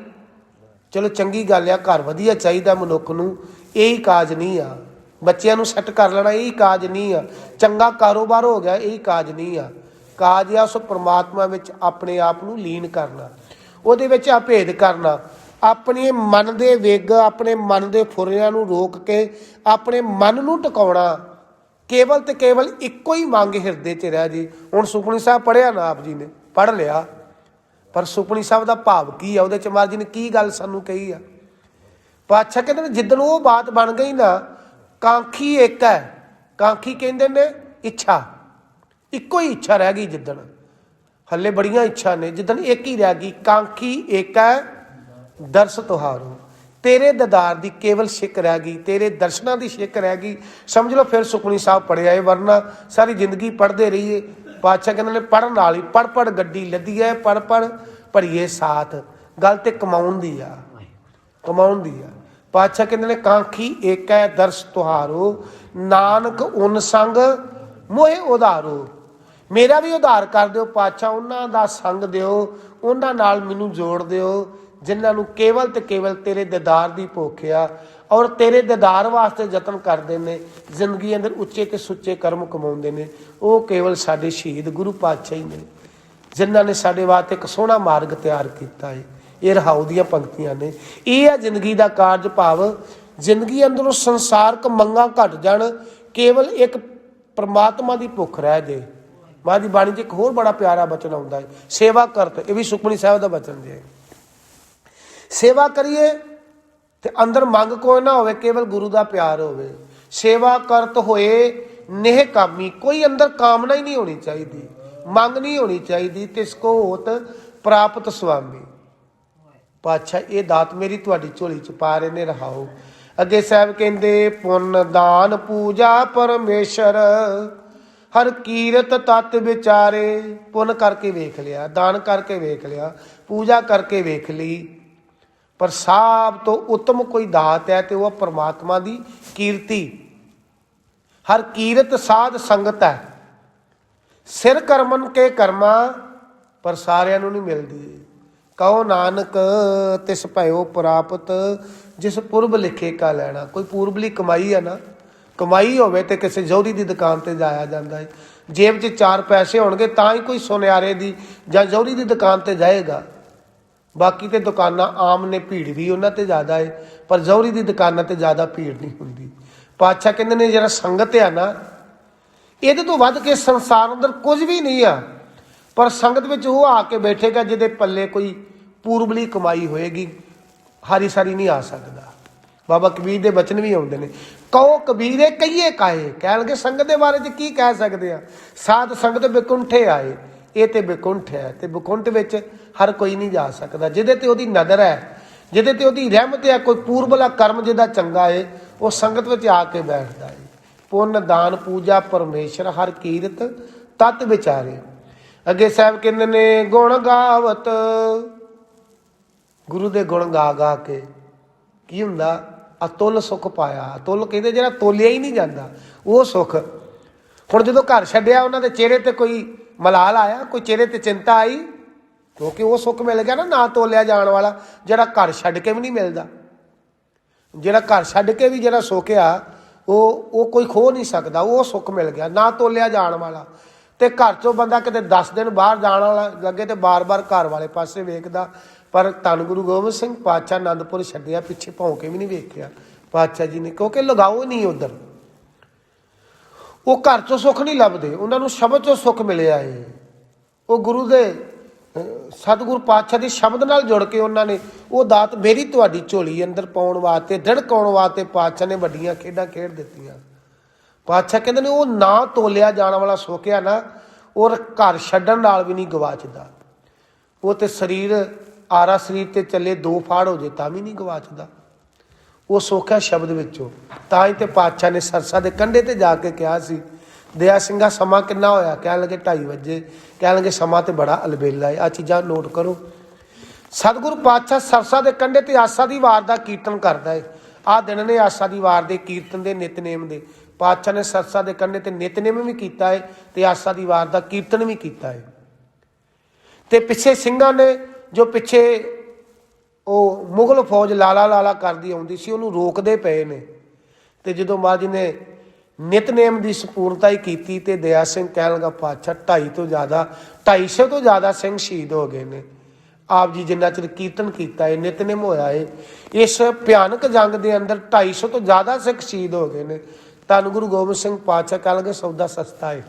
ਚਲੋ ਚੰਗੀ ਗੱਲ ਆ, ਘਰ ਵਧੀਆ ਚਾਹੀਦਾ ਮਨੁੱਖ ਨੂੰ। ਇਹੀ ਕਾਜ ਨਹੀਂ ਆ। ਬੱਚਿਆਂ ਨੂੰ ਸੈੱਟ ਕਰ ਲੈਣਾ, ਇਹੀ ਕਾਜ ਨਹੀਂ ਆ। ਚੰਗਾ ਕਾਰੋਬਾਰ ਹੋ ਗਿਆ, ਇਹੀ ਕਾਜ ਨਹੀਂ ਆ। ਕਾਜ ਆ ਉਸ ਪ੍ਰਮਾਤਮਾ ਵਿੱਚ ਆਪਣੇ ਆਪ ਨੂੰ ਲੀਨ ਕਰਨਾ। ਉਹਦੇ ਵਿੱਚ ਆ ਭੇਦ ਕਰਨਾ। ਆਪਣੇ ਮਨ ਦੇ ਵਿਗ, ਆਪਣੇ ਮਨ ਦੇ ਫੁਰਿਆਂ ਨੂੰ ਰੋਕ ਕੇ, ਆਪਣੇ ਮਨ ਨੂੰ ਟਿਕਾਉਣਾ। ਕੇਵਲ ਤੇ ਕੇਵਲ ਇੱਕੋ ਹੀ ਮੰਗ ਹਿਰਦੇ 'ਚ ਰਹਿ ਜੀ। ਹੁਣ ਸੁਖਮਨੀ ਸਾਹਿਬ ਪੜਿਆ ਨਾ ਆਪ ਜੀ ਨੇ ਪੜ ਲਿਆ। ਪਰ ਸੁਪਨੀ ਸਾਹਿਬ ਦਾ ਭਾਵ ਕੀ ਆ? ਉਹਦੇ ਚ ਮਹਾਰਾਜ ਜੀ ਨੇ ਕੀ ਗੱਲ ਸਾਨੂੰ ਕਹੀ ਆ? ਪਾਤਸ਼ਾਹ ਕਹਿੰਦੇ ਨੇ, ਜਿੱਦਣ ਉਹ ਬਾਤ ਬਣ ਗਈ ਨਾ, ਕਾਂਖੀ ਇੱਕ ਹੈ। ਕਾਂਖੀ ਕਹਿੰਦੇ ਨੇ, ਇੱਛਾ। ਇੱਕੋ ਹੀ ਇੱਛਾ ਰਹਿ ਗਈ ਜਿੱਦਣ। ਹੱਲੇ ਬੜੀਆਂ ਇੱਛਾ ਨੇ। ਜਿੱਦਣ ਇੱਕ ਹੀ ਰਹਿ ਗਈ, ਕਾਂਖੀ ਇੱਕ ਹੈ, ਦਰਸ ਤੁਹਾਰੋ। ਤੇਰੇ ਦਦਾਰ ਦੀ ਕੇਵਲ ਛਿੱਕ ਰਹਿ ਗਈ, ਤੇਰੇ ਦਰਸ਼ਨਾਂ ਦੀ ਛਿੱਕ ਰਹਿ ਗਈ। ਸਮਝ ਲਓ ਫਿਰ ਸੁਖਮਨੀ ਸਾਹਿਬ ਪੜਿਆ ਏ ਵਰਨਾ, ਸਾਰੀ ਜ਼ਿੰਦਗੀ ਪੜਦੇ ਰਹੀਏ। ਪਾਤਸ਼ਾਹ ਕਹਿੰਦੇ ਨੇ ਪੜਨ ਨਾਲ ਹੀ ਪੜ ਪੜ ਗੱਡੀ ਲੱਦੀ ਐ ਪੜ ਪੜ ਭਰੀਏ ਸਾਥ। ਗੱਲ ਤੇ ਕਮਾਉਣ ਦੀ ਆ, ਕਮਾਉਣ ਦੀ ਆ। ਪਾਤਸ਼ਾਹ ਕਹਿੰਦੇ ਨੇ, ਕਾਂਖੀ ਏਕੈ ਦਰਸ ਤੁਹਾਰੋ, ਨਾਨਕ ਉਨ ਸੰਗ ਮੋਹਿ ਉਧਾਰੋ। ਮੇਰਾ ਵੀ ਉਧਾਰ ਕਰ ਦਿਓ, ਪਾਤਸ਼ਾਹ ਉਹਨਾਂ ਦਾ ਸੰਗ ਦਿਓ, ਉਹਨਾਂ ਨਾਲ ਮੈਨੂੰ ਜੋੜ ਦਿਓ। ਜਿਨ੍ਹਾਂ ਨੂੰ ਕੇਵਲ ਤੇ ਕੇਵਲ ਤੇਰੇ ਦੀਦਾਰ ਦੀ ਭੁੱਖ ਆ ਔਰ ਤੇਰੇ ਦੀਦਾਰ ਵਾਸਤੇ ਯਤਨ ਕਰਦੇ ਨੇ, ਜ਼ਿੰਦਗੀ ਅੰਦਰ ਉੱਚੇ ਤੇ ਸੁੱਚੇ ਕਰਮ ਕਮਾਉਂਦੇ ਨੇ, ਉਹ ਕੇਵਲ ਸਾਡੇ ਸ਼ਹੀਦ ਗੁਰੂ ਪਾਤਸ਼ਾਹ ਹੀ ਨੇ, ਜਿਨ੍ਹਾਂ ਨੇ ਸਾਡੇ ਵਾਸਤੇ ਇੱਕ ਸੋਹਣਾ ਮਾਰਗ ਤਿਆਰ ਕੀਤਾ ਹੈ। ਇਹ ਰਹਾਉ ਦੀਆਂ ਪੰਕਤੀਆਂ ਨੇ। ਇਹ ਆ ਜ਼ਿੰਦਗੀ ਦਾ ਕਾਰਜ ਭਾਵ, ਜ਼ਿੰਦਗੀ ਅੰਦਰੋਂ ਸੰਸਾਰਕ ਮੰਗਾਂ ਘਟ ਜਾਣ, ਕੇਵਲ ਇੱਕ ਪਰਮਾਤਮਾ ਦੀ ਭੁੱਖ ਰਹਿ ਜੇ। ਮਾਂ ਦੀ ਬਾਣੀ 'ਚ ਇੱਕ ਹੋਰ ਬੜਾ ਪਿਆਰਾ ਬਚਨ ਆਉਂਦਾ ਹੈ, ਸੇਵਾ ਕਰਤ ਇਹ ਵੀ ਸੁਖਮਨੀ ਸਾਹਿਬ ਦਾ ਬਚਨ ਜੇ। ਸੇਵਾ ਕਰੀਏ ਤੇ ਅੰਦਰ ਮੰਗ ਕੋਈ ਨਾ ਹੋਵੇ, ਕੇਵਲ ਗੁਰੂ ਦਾ ਪਿਆਰ ਹੋਵੇ। ਸੇਵਾ ਕਰਤ ਹੋਏ, ਨੇਹ ਕਾਮੀ, ਕੋਈ ਅੰਦਰ ਕਾਮਨਾ ਹੀ ਨਹੀਂ ਹੋਣੀ ਚਾਹੀਦੀ। ਮੰਗ ਨਹੀਂ ਹੋਣੀ ਚਾਹੀਦੀ, ਤਿਸ ਕੋ ਹੋਤ ਪ੍ਰਾਪਤ ਸੁਆਮੀ। ਪਾਤਸ਼ਾਹ, ਇਹ ਦਾਤ ਮੇਰੀ ਤੁਹਾਡੀ ਝੋਲੀ ਚ ਪਾ ਰਹੇ ਨੇ, ਰਹਾਓ। ਅੱਗੇ ਸਾਹਿਬ ਕਹਿੰਦੇ, ਪੁੰਨ ਦਾਨ ਪੂਜਾ ਪਰਮੇਸ਼ਰ, ਹਰ ਕੀਰਤ ਤਤ ਵਿਚਾਰੇ। ਪੁੰਨ ਕਰਕੇ ਵੇਖ ਲਿਆ, ਦਾਨ ਕਰਕੇ ਵੇਖ ਲਿਆ, ਪੂਜਾ ਕਰਕੇ ਵੇਖ ਲਈ। ਪਰ ਸਭ ਤੋਂ ਉੱਤਮ ਕੋਈ ਦਾਤ ਹੈ ਤੇ ਉਹ ਪਰਮਾਤਮਾ ਦੀ ਕੀਰਤੀ। ਹਰ ਕੀਰਤ ਸਾਧ ਸੰਗਤ ਹੈ। ਸਿਰ ਕਰਮਨ ਕੇ ਕਰਮਾ, ਪਰ ਸਾਰਿਆਂ ਨੂੰ ਨਹੀਂ ਮਿਲਦੀ। ਕਹੋ ਨਾਨਕ, ਤਿਸ ਭਇਓ ਪ੍ਰਾਪਤ, ਜਿਸ ਪੁਰਬ ਲਿਖੇ ਕਾ ਲੈਣਾ। ਕੋਈ ਪੂਰਬਲੀ ਕਮਾਈ ਹੈ ਨਾ। ਕਮਾਈ ਹੋਵੇ ਤੇ ਕਿਸੇ ਜੌਹਰੀ ਦੀ ਦੁਕਾਨ ਤੇ ਜਾਇਆ ਜਾਂਦਾ ਹੈ ਜੇਬ 'ਚ ਚਾਰ ਪੈਸੇ ਹੋਣਗੇ, ਤਾਂ ਹੀ ਕੋਈ ਸੁਨਿਆਰੇ ਦੀ ਜਾਂ ਜੌਹਰੀ ਦੀ ਦੁਕਾਨ ਤੇ ਜਾਏਗਾ। ਬਾਕੀ ਤੇ ਦੁਕਾਨਾਂ ਆਮ ਨੇ, ਭੀੜ ਵੀ ਉਹਨਾਂ ਤੇ ਜ਼ਿਆਦਾ ਹੈ ਪਰ ਜੌਹਰੀ ਦੀ ਦੁਕਾਨਾਂ ਤੇ ਜ਼ਿਆਦਾ ਭੀੜ ਨਹੀਂ ਹੁੰਦੀ। ਪਾਤਸ਼ਾਹ ਕਹਿੰਦੇ ਨੇ ਜਿਹੜਾ ਸੰਗਤ ਆ ਨਾ, ਇਹਦੇ ਤੋਂ ਵੱਧ ਕੇ ਸੰਸਾਰ ਅੰਦਰ ਕੁਝ ਵੀ ਨਹੀਂ ਆ। ਪਰ ਸੰਗਤ ਵਿੱਚ ਉਹ ਆ ਕੇ ਬੈਠੇਗਾ ਜਿਹਦੇ ਪੱਲੇ ਕੋਈ ਪੂਰਬਲੀ ਕਮਾਈ ਹੋਏਗੀ, ਹਾਰੀ ਸਾਰੀ ਨਹੀਂ ਆ ਸਕਦਾ। ਬਾਬਾ ਕਬੀਰ ਦੇ ਬਚਨ ਵੀ ਆਉਂਦੇ ਨੇ, ਕਹੋ ਕਬੀਰੇ ਕਹੀਏ ਕਾਏ? ਕਹਿਣਗੇ ਸੰਗਤ ਦੇ ਬਾਰੇ ਚ ਕੀ ਕਹਿ ਸਕਦੇ ਆ? ਸਾਧ ਸੰਗਤ ਬਿਕੁੰਠੇ ਆਏ, ਇਹ ਤੇ ਬਿਕੁੰਠ ਹੈ ਤੇ ਬਿਕੁੰਠ ਵਿੱਚ ਹਰ ਕੋਈ ਨਹੀਂ ਜਾ ਸਕਦਾ। ਜਿਹਦੇ ਤੇ ਉਹਦੀ ਨਜ਼ਰ ਹੈ, ਜਿਹਦੇ ਤੇ ਉਹਦੀ ਰਹਿਮਤ ਹੈ, ਕੋਈ ਪੂਰਬਲਾ ਕਰਮ ਜਿਹਦਾ ਚੰਗਾ ਹੈ ਉਹ ਸੰਗਤ ਵਿੱਚ ਆ ਕੇ ਬੈਠਦਾ ਹੈ ਪੁੰਨ, ਦਾਨ, ਪੂਜਾ, ਪਰਮੇਸ਼ਰ, ਹਰ ਕੀਰਤ ਤਤ ਵਿਚਾਰੇ। ਅੱਗੇ ਸਾਹਿਬ ਕਹਿੰਦੇ ਨੇ, ਗੁਣ ਗਾਵਤ। ਗੁਰੂ ਦੇ ਗੁਣ ਗਾ ਗਾ ਕੇ ਕੀ ਹੁੰਦਾ? ਅਤੁੱਲ ਸੁਖ ਪਾਇਆ। ਅਤੁੱਲ ਕਹਿੰਦੇ ਜਿਹੜਾ ਤੋਲਿਆ ਹੀ ਨਹੀਂ ਜਾਂਦਾ, ਉਹ ਸੁਖ। ਹੁਣ ਜਦੋਂ ਘਰ ਛੱਡਿਆ, ਉਹਨਾਂ ਦੇ ਚਿਹਰੇ ਤੇ ਕੋਈ ਮਲਾਲ ਆਇਆ, ਕੋਈ ਚਿਹਰੇ ਤੇ ਚਿੰਤਾ ਆਈ ਕਿਉਂਕਿ ਉਹ ਸੁੱਖ ਮਿਲ ਗਿਆ ਨਾ ਨਾ ਤੋਲਿਆ ਜਾਣ ਵਾਲਾ, ਜਿਹੜਾ ਘਰ ਛੱਡ ਕੇ ਵੀ ਨਹੀਂ ਮਿਲਦਾ। ਜਿਹੜਾ ਘਰ ਛੱਡ ਕੇ ਵੀ ਜਿਹੜਾ ਸੁੱਖ ਆ ਉਹ ਉਹ ਕੋਈ ਖੋ ਨਹੀਂ ਸਕਦਾ, ਉਹ ਸੁੱਖ ਮਿਲ ਗਿਆ, ਨਾ ਤੋਲਿਆ ਜਾਣ ਵਾਲਾ। ਤੇ ਘਰ ਚੋਂ ਬੰਦਾ ਕਿਤੇ 10 ਦਿਨ ਬਾਹਰ ਜਾਣ ਵਾਲਾ, ਲੱਗੇ ਤੇ ਬਾਰ-ਬਾਰ ਘਰ ਵਾਲੇ ਪਾਸੇ ਵੇਖਦਾ। ਪਰ ਧੰਨ ਗੁਰੂ ਗੋਬਿੰਦ ਸਿੰਘ ਪਾਤਸ਼ਾਹ ਆਨੰਦਪੁਰ ਛੱਡਿਆ, ਪਿੱਛੇ ਭੌਂ ਕੇ ਵੀ ਨਹੀਂ ਵੇਖਿਆ ਪਾਤਸ਼ਾਹ ਜੀ ਨੇ, ਕਿਉਂਕਿ ਲਗਾਓ ਨਹੀਂ ਉਧਰ। ਉਹ ਘਰ ਚੋਂ ਸੁੱਖ ਨਹੀਂ ਲੱਭਦੇ, ਉਹਨਾਂ ਨੂੰ ਸ਼ਬਦ ਚੋਂ ਸੁੱਖ ਮਿਲਿਆ ਏ। ਉਹ ਗੁਰੂ ਦੇ ਸਤਿਗੁਰੂ ਪਾਤਸ਼ਾਹ ਦੇ ਸ਼ਬਦ ਨਾਲ ਜੁੜ ਕੇ ਉਹਨਾਂ ਨੇ ਉਹ ਦਾਤ ਮੇਰੀ ਤੁਹਾਡੀ ਝੋਲੀ ਅੰਦਰ ਪਾਉਣ ਵਾਸਤੇ ਧੜਕਾਉਣ ਵਾਸਤੇ ਪਾਤਸ਼ਾਹ ਨੇ ਵੱਡੀਆਂ ਖੇਡਾਂ ਖੇਡ ਦਿੱਤੀਆਂ। ਪਾਤਸ਼ਾਹ ਕਹਿੰਦੇ ਨੇ, ਉਹ ਨਾ ਤੋਲਿਆ ਜਾਣ ਵਾਲਾ ਸੁੱਖ ਆ ਨਾ ਉਹ ਘਰ ਛੱਡਣ ਨਾਲ ਵੀ ਨਹੀਂ ਗਵਾਚਦਾ ਉਹ ਤੇ ਸਰੀਰ, ਆਰਾ ਸਰੀਰ ਤੇ ਚੱਲੇ ਦੋ ਫਾੜ ਹੋ ਜੇ, ਤਾਂ ਵੀ ਨਹੀਂ ਗਵਾਚਦਾ ਉਹ ਸੋਖਿਆ ਸ਼ਬਦ ਵਿੱਚੋਂ। ਤਾਂ ਹੀ ਤੇ ਪਾਤਸ਼ਾਹ ਨੇ ਸਰਸਾ ਦੇ ਕੰਢੇ ਤੇ ਜਾ ਕੇ ਕਿਹਾ ਸੀ ਦਇਆ ਸਿੰਘਾ ਸਮਾਂ ਕਿੰਨਾ ਹੋਇਆ? ਕਹਿਣ ਲੱਗੇ 2:30 ਵਜੇ। ਕਹਿਣ ਲੱਗੇ ਸਮਾਂ ਤੇ ਬੜਾ ਅਲਬੇਲਾ ਹੈ ਆ ਚੀਜ਼ਾਂ ਨੋਟ ਕਰੋ। ਸਤਿਗੁਰੂ ਪਾਤਸ਼ਾਹ ਸਰਸਾ ਦੇ ਕੰਢੇ ਤੇ ਆਸਾ ਦੀ ਵਾਰ ਦਾ ਕੀਰਤਨ ਕਰਦਾ ਹੈ ਆ ਦਿਨ ਨੇ ਆਸਾ ਦੀ ਵਾਰ ਦੇ ਕੀਰਤਨ ਦੇ, ਨਿਤਨੇਮ ਦੇ। ਪਾਤਸ਼ਾਹ ਨੇ ਸਰਸਾ ਦੇ ਕੰਢੇ ਤੇ ਨਿਤਨੇਮ ਵੀ ਕੀਤਾ ਹੈ ਤੇ ਆਸਾ ਦੀ ਵਾਰ ਦਾ ਕੀਰਤਨ ਵੀ ਕੀਤਾ ਹੈ ਤੇ ਪਿੱਛੇ ਸਿੰਘਾਂ ਨੇ ਜੋ ਪਿੱਛੇ ਉਹ ਮੁਗਲ ਫੌਜ ਲਾਲਾ ਲਾਲਾ ਕਰਦੀ ਆਉਂਦੀ ਸੀ, ਉਹਨੂੰ ਰੋਕਦੇ ਪਏ ਨੇ। ਤੇ ਜਦੋਂ ਮਹਾਰਾਜ ਨੇ ਨਿਤਨੇਮ ਦੀ ਸੰਪੂਰਨਤਾ ਹੀ ਕੀਤੀ ਤੇ ਦਇਆ ਸਿੰਘ ਕਹਿਣ ਲੱਗਾ, ਪਾਤਸ਼ਾਹ 250 ਤੋਂ ਜ਼ਿਆਦਾ 250 ਤੋਂ ਜ਼ਿਆਦਾ ਸਿੰਘ ਸ਼ਹੀਦ ਹੋ ਗਏ ਨੇ। ਆਪ ਜੀ ਜਿੰਨਾ ਚਿਰ ਕੀਰਤਨ ਕੀਤਾ ਏ, ਨਿਤਨੇਮ ਹੋਇਆ ਏ, ਇਸ ਭਿਆਨਕ ਜੰਗ ਦੇ ਅੰਦਰ 250 ਤੋਂ ਜ਼ਿਆਦਾ ਸਿੱਖ ਸ਼ਹੀਦ ਹੋ ਗਏ ਨੇ। ਧੰਨ ਗੁਰੂ ਗੋਬਿੰਦ ਸਿੰਘ ਪਾਤਸ਼ਾਹ ਕਹਿ ਲੱਗੇ, ਸੌਦਾ ਸਸਤਾ ਏ।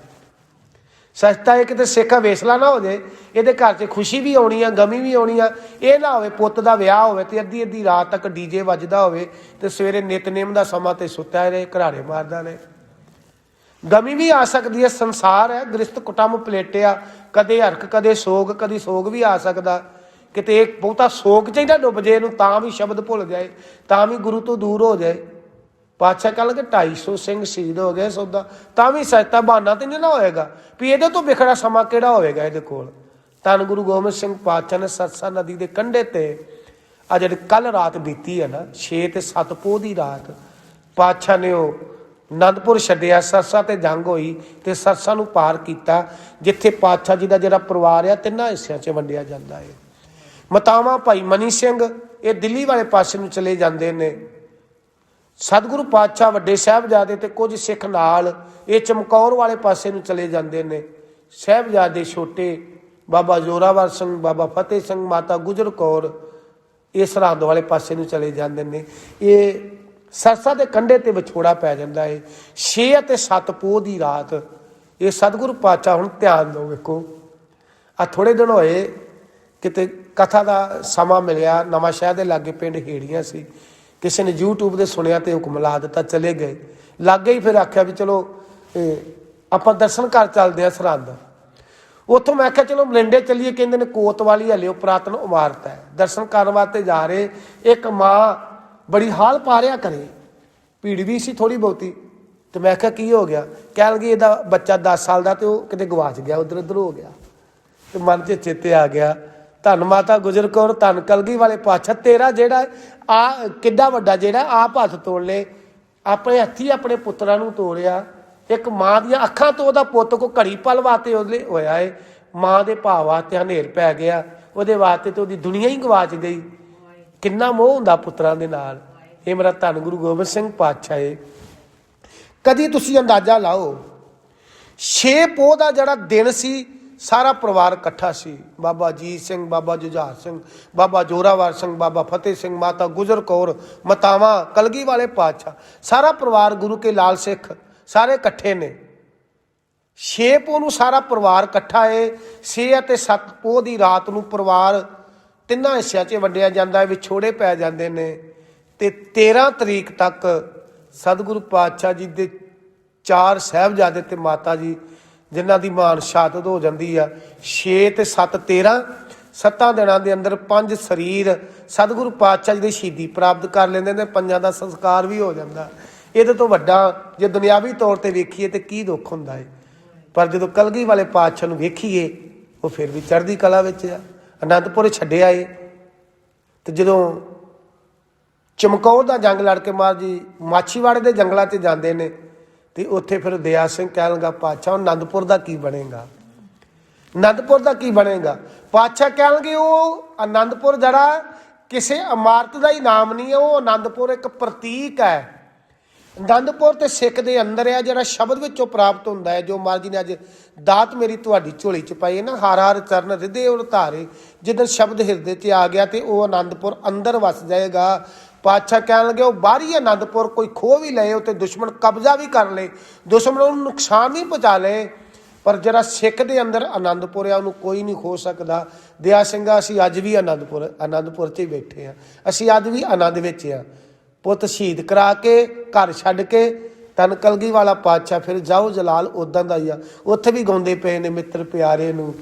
ਸਸਤਾ ਏ ਕਿਤੇ ਸਿੱਖਾ ਵੇਸਲਾ ਨਾ ਹੋ ਜਾਏ ਇਹਦੇ ਘਰ 'ਚ ਖੁਸ਼ੀ ਵੀ ਆਉਣੀ ਆ, ਗਮੀ ਵੀ ਆਉਣੀ ਆ, ਇਹ ਨਾ ਹੋਵੇ ਪੁੱਤ ਦਾ ਵਿਆਹ ਹੋਵੇ ਤੇ ਅੱਧੀ ਅੱਧੀ ਰਾਤ ਤੱਕ ਡੀਜੇ ਵੱਜਦਾ ਹੋਵੇ ਤੇ ਸਵੇਰੇ ਨਿਤਨੇਮ ਦਾ ਸਮਾਂ ਤੇ ਸੁੱਤਾ ਰਹੇ ਘਰਾੜੇ ਮਾਰਦਾ ਰਹੇ ਗਮੀ ਵੀ ਆ ਸਕਦੀ ਹੈ, ਸੰਸਾਰ ਹੈ ਗ੍ਰਸਤ ਕੁਟੰਬ ਪਲੇਟਿਆ, ਕਦੇ ਹਰਕ, ਕਦੇ ਸੋਗ, ਕਦੀ ਸੋਗ ਵੀ ਆ ਸਕਦਾ। ਕਿਤੇ ਇੱਕ ਬਹੁਤਾ ਸੋਗ ਚ ਹੀ ਨਾ ਡੁੱਬ ਜੇ ਇਹਨੂੰ, ਤਾਂ ਵੀ ਸ਼ਬਦ ਭੁੱਲ ਜਾਏ, ਤਾਂ ਵੀ ਗੁਰੂ ਤੋਂ ਦੂਰ ਹੋ ਜਾਏ। ਪਾਤਸ਼ਾਹ ਕਹਿ ਲਗੇ 250 ਸਿੰਘ ਸ਼ਹੀਦ ਹੋ ਗਏ ਸੌਦਾ, ਤਾਂ ਵੀ ਸਹਿਤਾ ਬਹਾਨਾ ਤੇ ਨਹੀਂ ਨਾ ਹੋਏਗਾ। ਵੀ ਇਹਦੇ ਤੋਂ ਵਿਖੜਾ ਸਮਾਂ ਕਿਹੜਾ ਹੋਏਗਾ ਇਹਦੇ ਕੋਲ? ਧੰਨ ਗੁਰੂ ਗੋਬਿੰਦ ਸਿੰਘ ਪਾਤਸ਼ਾਹ ਨੇ ਸਰਸਾ ਨਦੀ ਦੇ ਕੰਢੇ ਤੇ ਆ ਜਿਹੜੀ ਕੱਲ ਰਾਤ ਬੀਤੀ ਹੈ ਨਾ 6 ਤੇ 7 ਪੋਹ ਦੀ ਰਾਤ, ਪਾਤਸ਼ਾਹ ਨੇ ਉਹ ਅਨੰਦਪੁਰ ਛੱਡਿਆ, ਸਰਸਾ ਤੇ ਜੰਗ ਹੋਈ ਤੇ ਸਰਸਾ ਨੂੰ ਪਾਰ ਕੀਤਾ, ਜਿੱਥੇ ਪਾਤਸ਼ਾਹ ਜੀ ਦਾ ਜਿਹੜਾ ਪਰਿਵਾਰ ਆ, ਤਿੰਨਾਂ ਹਿੱਸਿਆਂ 'ਚ ਵੰਡਿਆ ਜਾਂਦਾ ਹੈ ਮਤਾਵਾ ਭਾਈ ਮਨੀ ਸਿੰਘ, ਇਹ ਦਿੱਲੀ ਵਾਲੇ ਪਾਸੇ ਨੂੰ ਚਲੇ ਜਾਂਦੇ ਨੇ। ਸਤਿਗੁਰੂ ਪਾਤਸ਼ਾਹ ਵੱਡੇ ਸਾਹਿਬਜ਼ਾਦੇ ਤੇ ਕੁਝ ਸਿੱਖ ਨਾਲ ਇਹ ਚਮਕੌਰ ਵਾਲੇ ਪਾਸੇ ਨੂੰ ਚਲੇ ਜਾਂਦੇ ਨੇ। ਸਾਹਿਬਜ਼ਾਦੇ ਛੋਟੇ, ਬਾਬਾ ਜੋਰਾਵਰ ਸਿੰਘ, ਬਾਬਾ ਫਤਿਹ ਸਿੰਘ, ਮਾਤਾ ਗੁਜਰ ਕੌਰ ਇਹ ਸਰਹੰਦ ਵਾਲੇ ਪਾਸੇ ਨੂੰ ਚਲੇ ਜਾਂਦੇ ਨੇ। ਇਹ ਸਰਸਾ ਦੇ ਕੰਢੇ ਤੇ ਵਿਛੋੜਾ ਪੈ ਜਾਂਦਾ ਏ। 6 ਅਤੇ 7 ਪੋਹ ਦੀ ਰਾਤ। ਇਹ ਸਤਿਗੁਰੂ ਪਾਤਸ਼ਾਹ ਹੁਣ ਧਿਆਨ ਦਿਓ ਵੇਖੋ। ਆ ਥੋੜੇ ਦਿਨ ਹੋਏ, ਕਿਤੇ ਕਥਾ ਦਾ ਸਮਾਂ ਮਿਲਿਆ। ਨਵਾਂ ਸ਼ਹਿਰ ਦੇ ਲਾਗੇ ਪਿੰਡ ਹੇੜੀਆਂ ਸੀ। ਕਿਸੇ ਨੇ YouTube 'ਤੇ ਸੁਣਿਆ ਤੇ ਹੁਕਮ ਲਾ ਦਿੱਤਾ, ਚਲੇ ਗਏ। ਲਾਗੇ ਹੀ ਫਿਰ ਆਖਿਆ ਵੀ ਚਲੋ ਆਪਾਂ ਦਰਸ਼ਨ ਕਰ ਚੱਲਦੇ ਆ ਸਰਹੰਦ। ਉੱਥੋਂ ਮੈਂ ਆਖਿਆ, ਚਲੋ ਮਲਿੰਡੇ ਚੱਲੀਏ, ਕਹਿੰਦੇ ਨੇ ਕੋਤਵਾਲੀ ਹਲਿਓ ਪੁਰਾਤਨ ਇਮਾਰਤ ਹੈ। ਦਰਸ਼ਨ ਕਰਨ ਵਾਸਤੇ ਜਾ ਰਹੇ। ਇੱਕ ਮਾਂ ਬੜੀ ਹਾਲ ਪਾਰਿਆ ਕਰੇ। ਭੀੜ ਵੀ ਸੀ ਥੋੜੀ ਬਹੁਤੀ। ਤੇ ਮੈਂ ਆਖਿਆ ਕੀ ਹੋ ਗਿਆ? ਕਹਿਣ ਲੱਗੀ, ਇਹਦਾ ਬੱਚਾ 10 ਸਾਲ ਦਾ ਤੇ ਉਹ ਕਿਤੇ ਗਵਾਚ ਗਿਆ, ਉਧਰ ਉਧਰ ਹੋ ਗਿਆ। ਤੇ ਮਨ 'ਚ ਚੇਤੇ ਆ ਗਿਆ, ਧੰਨ ਮਾਤਾ ਗੁਜਰ ਕੌਰ, ਧੰਨ ਕਲਗੀ ਵਾਲੇ ਪਾਛਾ ਤੇਰਾ ਜਿਹੜਾ ਆ, ਕਿੱਡਾ ਵੱਡਾ ਜਿਹੜਾ ਆਪ ਹੱਥ ਤੋੜ ਲੈ ਆਪਣੇ ਹੱਥੀ ਆਪਣੇ ਪੁੱਤਰਾਂ ਨੂੰ ਤੋੜਿਆ। ਇੱਕ ਮਾਂ ਦੀਆਂ ਅੱਖਾਂ ਤੋਂ ਉਹਦਾ ਪੁੱਤ ਕੋ ਘੜੀ ਪਲ ਵਾਤੇ ਉਹਦੇ ਹੋਇਆ ਏ। ਮਾਂ ਦੇ ਭਾਵ ਵਾਸਤੇ ਹਨੇਰ ਪੈ ਗਿਆ, ਉਹਦੇ ਵਾਸਤੇ ਤੇ ਉਹਦੀ ਦੁਨੀਆ ਹੀ ਗਵਾਚ ਗਈ। ਕਿੰਨਾ ਮੋਹ ਹੁੰਦਾ ਪੁੱਤਰਾਂ ਦੇ ਨਾਲ। ਇਹ ਮੇਰਾ ਧੰਨ ਗੁਰੂ ਗੋਬਿੰਦ ਸਿੰਘ ਪਾਤਸ਼ਾਹ ਏ ਕਦੀ ਤੁਸੀਂ ਅੰਦਾਜ਼ਾ ਲਾਓ, ਛੇ ਪੋਹ ਦਾ ਜਿਹੜਾ ਦਿਨ ਸੀ, ਸਾਰਾ ਪਰਿਵਾਰ ਇਕੱਠਾ ਸੀ। ਬਾਬਾ ਜੀਤ ਸਿੰਘ, ਬਾਬਾ ਜੁਝਾਰ ਸਿੰਘ, ਬਾਬਾ ਜੋਰਾਵਰ ਸਿੰਘ, ਬਾਬਾ ਫਤਿਹ ਸਿੰਘ, ਮਾਤਾ ਗੁਜਰ ਕੌਰ, ਮਤਾਵਾ ਕਲਗੀ ਵਾਲੇ ਪਾਤਸ਼ਾਹ, ਸਾਰਾ ਪਰਿਵਾਰ ਗੁਰੂ ਕੇ ਲਾਲ ਸਿੱਖ, ਸਾਰੇ ਇਕੱਠੇ ਨੇ। ਛੇ ਪੋਹ ਨੂੰ ਸਾਰਾ ਪਰਿਵਾਰ ਇਕੱਠਾ ਏ, ਛੇ ਅਤੇ ਸੱਤ ਪੋਹ ਦੀ ਰਾਤ ਨੂੰ ਪਰਿਵਾਰ ਤਿੰਨਾਂ ਹਿੱਸਿਆਂ 'ਚ ਵੰਡਿਆ ਜਾਂਦਾ ਹੈ ਵਿਛੋੜੇ ਪੈ ਜਾਂਦੇ ਨੇ। ਤੇ 13 ਤਰੀਕ ਤੱਕ ਸਤਿਗੁਰੂ ਪਾਤਸ਼ਾਹ ਜੀ ਦੇ ਚਾਰ ਸਾਹਿਬਜ਼ਾਦੇ ਤੇ ਮਾਤਾ ਜੀ, ਜਿਨ੍ਹਾਂ ਦੀ ਮਾਨ ਸ਼ਹਾਦਤ ਹੋ ਜਾਂਦੀ ਆ 6 ਤੇ 7 13 ਸੱਤਾਂ ਦਿਨਾਂ ਦੇ ਅੰਦਰ ਪੰਜ ਸਰੀਰ ਸਤਿਗੁਰੂ ਪਾਤਸ਼ਾਹ ਜੀ ਦੇ ਸ਼ਹੀਦੀ ਪ੍ਰਾਪਤ ਕਰ ਲੈਂਦੇ ਨੇ, ਪੰਜਾਂ ਦਾ ਸੰਸਕਾਰ ਵੀ ਹੋ ਜਾਂਦਾ। ਇਹਦੇ ਤੋਂ ਵੱਡਾ ਜੇ ਦੁਨਿਆਵੀ ਤੌਰ ਤੇ ਵੇਖੀਏ ਤੇ ਕੀ ਦੁੱਖ ਹੁੰਦਾ ਹੈ ਪਰ ਜਦੋਂ ਕਲਗੀ ਵਾਲੇ ਪਾਤਸ਼ਾਹ ਨੂੰ ਵੇਖੀਏ, ਉਹ ਫਿਰ ਵੀ ਚੜ੍ਹਦੀ ਕਲਾ ਵਿੱਚ ਆ। ਅਨੰਦਪੁਰ ਛੱਡਿਆ ਏ। ਤੇ ਜਦੋਂ ਚਮਕੌਰ ਦਾ ਜੰਗ ਲੜ ਕੇ ਮਾਰ ਜੀ, ਮਾਛੀਵਾੜੇ ਦੇ ਜੰਗਲਾਂ 'ਚ ਜਾਂਦੇ ਨੇ, ਤੇ ਉੱਥੇ ਫਿਰ ਦਇਆ ਸਿੰਘ ਕਹਿਣ ਲੱਗਾ, ਪਾਤਸ਼ਾਹ ਹੁਣ ਆਨੰਦਪੁਰ ਦਾ ਕੀ ਬਣੇਗਾ? ਆਨੰਦਪੁਰ ਦਾ ਕੀ ਬਣੇਗਾ? ਪਾਤਸ਼ਾਹ ਕਹਿਣਗੇ, ਉਹ ਆਨੰਦਪੁਰ ਜਿਹੜਾ ਕਿਸੇ ਇਮਾਰਤ ਦਾ ਹੀ ਨਾਮ ਨਹੀਂ ਹੈ, ਉਹ ਆਨੰਦਪੁਰ ਇੱਕ ਪ੍ਰਤੀਕ ਹੈ। ਆਨੰਦਪੁਰ ਤੇ ਸਿੱਖ ਦੇ ਅੰਦਰ ਹੈ ਜਿਹੜਾ ਸ਼ਬਦ ਵਿੱਚੋਂ ਪ੍ਰਾਪਤ ਹੁੰਦਾ ਹੈ, ਜੋ ਮਹਾਰਾਜ ਜੀ ਨੇ ਅੱਜ ਦਾਤ ਮੇਰੀ ਤੁਹਾਡੀ ਝੋਲੀ ਚ ਪਾਈ ਹੈ ਨਾ, ਹਰ ਹਰ ਚਰਨ ਹਿਰਦੇ ਔਰ ਧਾਰੇ ਜਦੋਂ ਸ਼ਬਦ ਹਿਰਦੇ 'ਚ ਆ ਗਿਆ ਤੇ ਉਹ ਆਨੰਦਪੁਰ ਅੰਦਰ ਵਸ ਜਾਏਗਾ ਪਾਤਸ਼ਾਹ ਕਹਿਣ ਲੱਗੇ ਉਹ ਬਾਹਰੀ ਆਨੰਦਪੁਰ ਕੋਈ ਖੋ ਵੀ ਲਏ ਉਤੇ ਦੁਸ਼ਮਣ ਕਬਜ਼ਾ ਵੀ ਕਰ ਲਏ, ਦੁਸ਼ਮਣ ਨੂੰ ਨੁਕਸਾਨ ਵੀ ਪਹੁੰਚਾ ਲਏ, ਪਰ ਜਿਹੜਾ ਸਿੱਖ ਦੇ ਅੰਦਰ ਆਨੰਦਪੁਰ ਆ, ਉਹਨੂੰ ਕੋਈ ਨਹੀਂ ਖੋ ਸਕਦਾ। ਦਿਆ ਸਿੰਘਾ, ਅਸੀਂ ਅੱਜ ਵੀ ਆਨੰਦਪੁਰ ਆਨੰਦਪੁਰ 'ਚ ਹੀ ਬੈਠੇ ਆ। ਅਸੀਂ ਅੱਜ ਵੀ ਆਨੰਦ ਵਿੱਚ ਆ। ਪੁੱਤ ਸ਼ਹੀਦ ਕਰਾ ਕੇ, ਘਰ ਛੱਡ ਕੇ, ਤਨ ਕਲਗੀ ਵਾਲਾ ਪਾਤਸ਼ਾਹ ਫਿਰ ਜਾਓ ਜਲਾਲ ਉਦਾਂ ਦਾ ਹੀ ਆ। ਉੱਥੇ ਵੀ ਗਾਉਂਦੇ ਪਏ ਨੇ ਮਿੱਤਰ ਪਿਆਰੇ ਨੂੰ।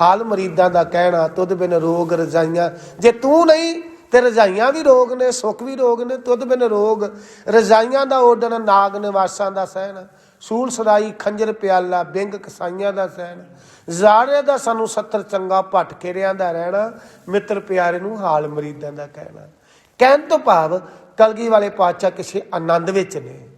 ਹਾਲ ਮਰੀਦਾਂ ਦਾ ਕਹਿਣਾ, ਤੁਧ ਬਿਨ ਰੋਗ ਰਜਾਈਆਂ। ਜੇ ਤੂੰ ਨਹੀਂ ਤੇ ਰਜਾਈਆਂ ਵੀ ਰੋਗ ਨੇ, ਸੁੱਖ ਵੀ ਰੋਗ ਨੇ, ਤੁਧ ਬਿਨ ਰੋਗ। ਰਜਾਈਆਂ ਦਾ ਓਡਨ ਨਾਗ ਨਿਵਾਸਾਂ ਦਾ ਸਹਿਣ। ਸੂਲ ਸਦਾਈ, ਖੰਜਰ ਪਿਆਲਾ, ਬਿੰਗ ਕਸਾਈਆਂ ਦਾ ਸਹਿਣ। ਜ਼ਾਰੇ ਦਾ ਸਾਨੂੰ ਸੱਤਰ ਚੰਗਾ ਭਟ ਕੇਰਿਆਂ ਦਾ ਰਹਿਣਾ। ਮਿੱਤਰ ਪਿਆਰੇ ਨੂੰ ਹਾਲ ਮਰੀਦਾਂ ਦਾ ਕਹਿਣਾ। ਕਹਿਣ ਤੋਂ ਭਾਵ, ਕਲਗੀ ਵਾਲੇ ਪਾਤਸ਼ਾਹ ਕਿਸੇ ਆਨੰਦ ਵਿੱਚ ਨੇ,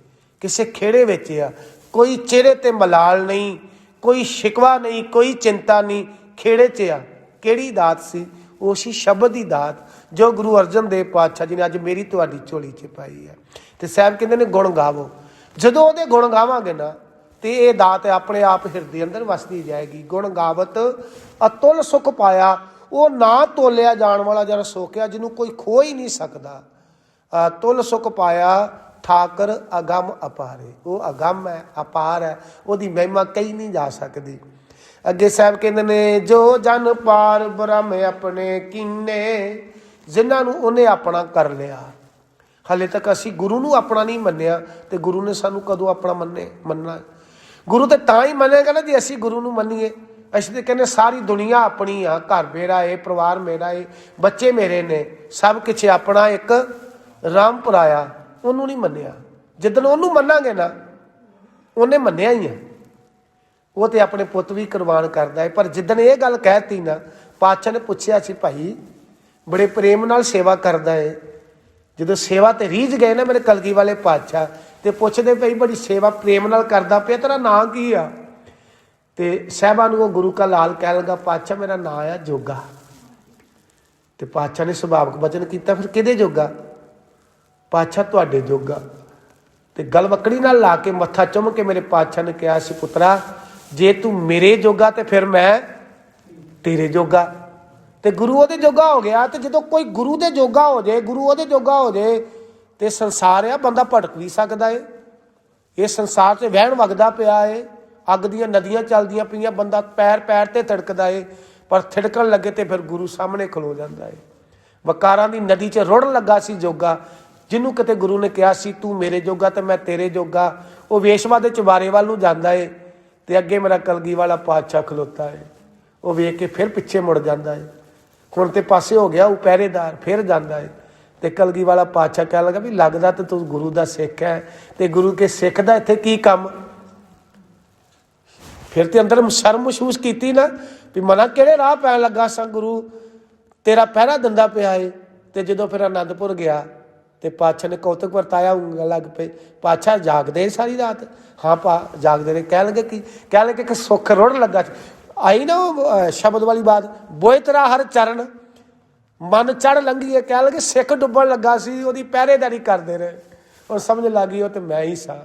ਕਿਸੇ ਖੇੜੇ ਵਿੱਚ ਆ। ਕੋਈ ਚਿਹਰੇ ਤੇ ਮਲਾਲ ਨਹੀਂ, ਕੋਈ ਸ਼ਿਕਵਾ ਨਹੀਂ, ਕੋਈ ਚਿੰਤਾ ਨਹੀਂ। ਖੇੜੇ 'ਚ ਆ। ਕਿਹੜੀ ਦਾਤ ਸੀ? ਉਹ ਸੀ ਸ਼ਬਦ ਦੀ ਦਾਤ। ਜੋ ਗੁਰੂ ਅਰਜਨ ਦੇਵ ਪਾਤਸ਼ਾਹ ਜੀ ਨੇ ਅੱਜ ਮੇਰੀ ਤੁਹਾਡੀ ਝੋਲੀ 'ਚ ਪਾਈ ਹੈ। ਤੇ ਸਾਹਿਬ ਕਹਿੰਦੇ ਨੇ ਗੁਣ ਗਾਵੋ। ਜਦੋਂ ਉਹਦੇ ਗੁਣ ਗਾਵਾਂਗੇ ਨਾ ਤੇ ਇਹ ਦਾਤ ਆਪਣੇ ਆਪ ਹਿਰਦੇ ਅੰਦਰ ਵਸਦੀ ਜਾਏਗੀ। ਗੁਣ ਗਾਵਤ ਅਤੁੱਲ ਸੁਖ ਪਾਇਆ ਉਹ ਨਾ ਤੋਲਿਆ ਜਾਣ ਵਾਲਾ ਜਰ ਸੋਕਿਆ ਜਿਹਨੂੰ ਕੋਈ ਖੋ ਹੀ ਨਹੀਂ ਸਕਦਾ। ਅ, ਤੁਲ ਸੁਖ ਪਾਇਆ ਠਾਕਰ ਅਗੰਮ ਅਪਾਰੇ। ਉਹ ਅਗੰਮ ਹੈ ਅਪਾਰ ਹੈ ਉਹਦੀ ਮਹਿਮਾ ਕਹੀ ਨਹੀਂ ਜਾ ਸਕਦੀ। ਅੱਗੇ ਸਾਹਿਬ ਕਹਿੰਦੇ ਨੇ ਜੋ ਜਨ ਪਾਰ ਬ੍ਰਹਮ ਆਪਣੇ ਕਿੰਨੇ ਜਿਨ੍ਹਾਂ ਨੂੰ ਉਹਨੇ ਆਪਣਾ ਕਰ ਲਿਆ। ਹਾਲੇ ਤੱਕ ਅਸੀਂ ਗੁਰੂ ਨੂੰ ਆਪਣਾ ਨਹੀਂ ਮੰਨਿਆ ਤੇ ਗੁਰੂ ਨੇ ਸਾਨੂੰ ਕਦੋਂ ਆਪਣਾ ਮੰਨੇ, ਮੰਨਣਾ ਗੁਰੂ ਤੇ ਤਾਂ ਹੀ ਮੰਨੇਗਾ ਨਾ ਜੇ ਅਸੀਂ ਗੁਰੂ ਨੂੰ ਮੰਨੀਏ। ਅਸੀਂ ਤੇ ਕਹਿੰਦੇ ਸਾਰੀ ਦੁਨੀਆ ਆਪਣੀ ਆ, ਘਰ ਮੇਰਾ ਏ, ਪਰਿਵਾਰ ਮੇਰਾ ਏ, ਬੱਚੇ ਮੇਰੇ ਨੇ, ਸਭ ਕੁਝ ਆਪਣਾ ਇੱਕ ਰਾਮ ਪਰਾਇਆ ਉਹਨੂੰ ਨਹੀਂ ਮੰਨਿਆ। ਜਿੱਦਣ ਉਹਨੂੰ ਮੰਨਾਂਗੇ ਨਾ, ਉਹਨੇ ਮੰਨਿਆ ਹੀ ਆ। ਉਹ ਤੇ ਆਪਣੇ ਪੁੱਤ ਵੀ ਕੁਰਬਾਨ ਕਰਦਾ ਹੈ ਪਰ ਜਿੱਦਣ ਇਹ ਗੱਲ ਕਹਿਤੀ ਨਾ, ਪਾਤਸ਼ਾਹ ਨੇ ਪੁੱਛਿਆ ਸੀ, ਭਾਈ ਬੜੇ ਪ੍ਰੇਮ ਨਾਲ ਸੇਵਾ ਕਰਦਾ ਹੈ ਜਦੋਂ ਸੇਵਾ ਤੇ ਰੀਝ ਗਏ ਨਾ ਮੇਰੇ ਕਲਗੀ ਵਾਲੇ ਪਾਤਸ਼ਾਹ, ਤੇ ਪੁੱਛਦੇ ਪਈ ਬੜੀ ਸੇਵਾ ਪ੍ਰੇਮ ਨਾਲ ਕਰਦਾ ਪਿਆ, ਤੇਰਾ ਨਾਂ ਕੀ ਆ? ਤੇ ਸਹਿਬਾਂ ਨੂੰ ਉਹ ਗੁਰੂ ਕਾ ਲਾਲ ਕਹਿ ਲਗਾ, ਪਾਤਸ਼ਾਹ, ਮੇਰਾ ਨਾਂ ਆ ਜੋਗਾ। ਤੇ ਪਾਤਸ਼ਾਹ ਨੇ ਸੁਭਾਵਕ ਬਚਨ ਕੀਤਾ, ਫਿਰ ਕਿਹਦੇ ਜੋਗਾ? ਪਾਤਸ਼ਾਹ, ਤੁਹਾਡੇ ਜੋਗਾ। ਤੇ ਗਲਵਕੜੀ ਨਾਲ ਲਾ ਕੇ ਮੱਥਾ ਚੁੰਮ ਕੇ ਮੇਰੇ ਪਾਤਸ਼ਾਹ ਨੇ ਕਿਹਾ ਸੀ ਪੁੱਤਰਾ, ਜੇ ਤੂੰ ਮੇਰੇ ਜੋਗਾ, ਤੇ ਫਿਰ ਮੈਂ ਤੇਰੇ ਜੋਗਾ। ਤੇ ਗੁਰੂ ਉਹਦੇ ਜੋਗਾ ਹੋ ਗਿਆ ਤੇ ਜਦੋਂ ਕੋਈ ਗੁਰੂ ਦੇ ਜੋਗਾ ਹੋ ਜਾਏ, ਗੁਰੂ ਉਹਦੇ ਜੋਗਾ ਹੋ ਜਾਏ, ਤੇ ਸੰਸਾਰ ਆ, ਬੰਦਾ ਭਟਕ ਵੀ ਸਕਦਾ ਏ। ਇਹ ਸੰਸਾਰ 'ਚ ਵਹਿਣ ਵਗਦਾ ਪਿਆ ਏ। ਅੱਗ ਦੀਆਂ ਨਦੀਆਂ ਚੱਲਦੀਆਂ ਪਈਆਂ, ਬੰਦਾ ਪੈਰ ਪੈਰ ਤੇ ਧੜਕਦਾ ਏ, ਪਰ ਥਿੜਕਣ ਲੱਗੇ ਤੇ ਫਿਰ ਗੁਰੂ ਸਾਹਮਣੇ ਖਲੋ ਜਾਂਦਾ ਏ। ਵਕਾਰਾਂ ਦੀ ਨਦੀ 'ਚ ਰੁੜਨ ਲੱਗਾ ਸੀ ਜੋਗਾ। ਜਿਹਨੂੰ ਕਿਤੇ ਗੁਰੂ ਨੇ ਕਿਹਾ ਸੀ, ਤੂੰ ਮੇਰੇ ਜੋਗਾ ਤੇ ਮੈਂ ਤੇਰੇ ਜੋਗਾ। ਉਹ ਵੇਸ਼ਵਾ ਦੇ ਚੁਬਾਰੇ ਵੱਲ ਨੂੰ ਜਾਂਦਾ ਏ ਤੇ ਅੱਗੇ ਮੇਰਾ ਕਲਗੀ ਵਾਲਾ ਪਾਤਸ਼ਾਹ ਖਲੋਤਾ ਏ। ਉਹ ਵੇਖ ਕੇ ਫਿਰ ਪਿੱਛੇ ਮੁੜ ਜਾਂਦਾ ਏ। ਹੁਣ ਤੇ ਪਾਸੇ ਹੋ ਗਿਆ, ਉਹ ਪਹਿਰੇਦਾਰ ਫਿਰ ਜਾਂਦਾ ਏ। ਤੇ ਕਲਗੀ ਵਾਲਾ ਪਾਤਸ਼ਾਹ ਕਹਿ ਲਗਾ ਵੀ ਲੱਗਦਾ ਤੇ ਤੂੰ ਗੁਰੂ ਦਾ ਸਿੱਖ ਹੈ, ਤੇ ਗੁਰੂ ਕੇ ਸਿੱਖ ਦਾ ਇੱਥੇ ਕੀ ਕੰਮ? ਫਿਰ ਤੇ ਅੰਦਰ ਸ਼ਰਮ ਮਹਿਸੂਸ ਕੀਤੀ ਨਾ, ਵੀ ਮਨਾ ਕਿਹੜੇ ਰਾਹ ਪੈਣ ਲੱਗਾ ਸਾਂ ਗੁਰੂ? ਤੇਰਾ ਪਹਿਰਾ ਦਿੰਦਾ ਪਿਆ ਏ, ਤੇ ਜਦੋਂ ਫਿਰ ਆਨੰਦਪੁਰ ਗਿਆ, ਤੇ ਪਾਤਸ਼ਾਹ ਨੇ ਕੌਤਕ ਵਰਤਾਇਆ ਉਂਗਲ ਲੱਗ ਪਏ। ਪਾਤਸ਼ਾਹ ਜਾਗਦੇ ਸਾਰੀ ਰਾਤ। ਹਾਂ, ਪਾ, ਜਾਗਦੇ ਨੇ। ਕਹਿ ਲਗੇ ਕਿ ਕਹਿ ਲਗੇ ਕਿ ਸੁੱਖ ਰੁੜ ਲੱਗਾ ਸੀ। ਆਈ ਨਾ ਉਹ, ਸ਼ਬਦ ਵਾਲੀ ਬਾਤ ਬੋਏ ਤੇਰਾ ਹਰ ਚਰਨ। ਮਨ ਚੜ ਲੰਗੀ ਹੈ ਕਹਿ ਲਗੇ ਸਿੱਖ ਡੁੱਬਣ ਲੱਗਾ ਸੀ ਉਹਦੀ ਪਹਿਰੇਦਾਰੀ ਕਰਦੇ ਰਹੇ। ਉਹ ਸਮਝ ਲੱਗੀ ਉਹ ਤੇ ਮੈਂ ਹੀ ਸਾਂ।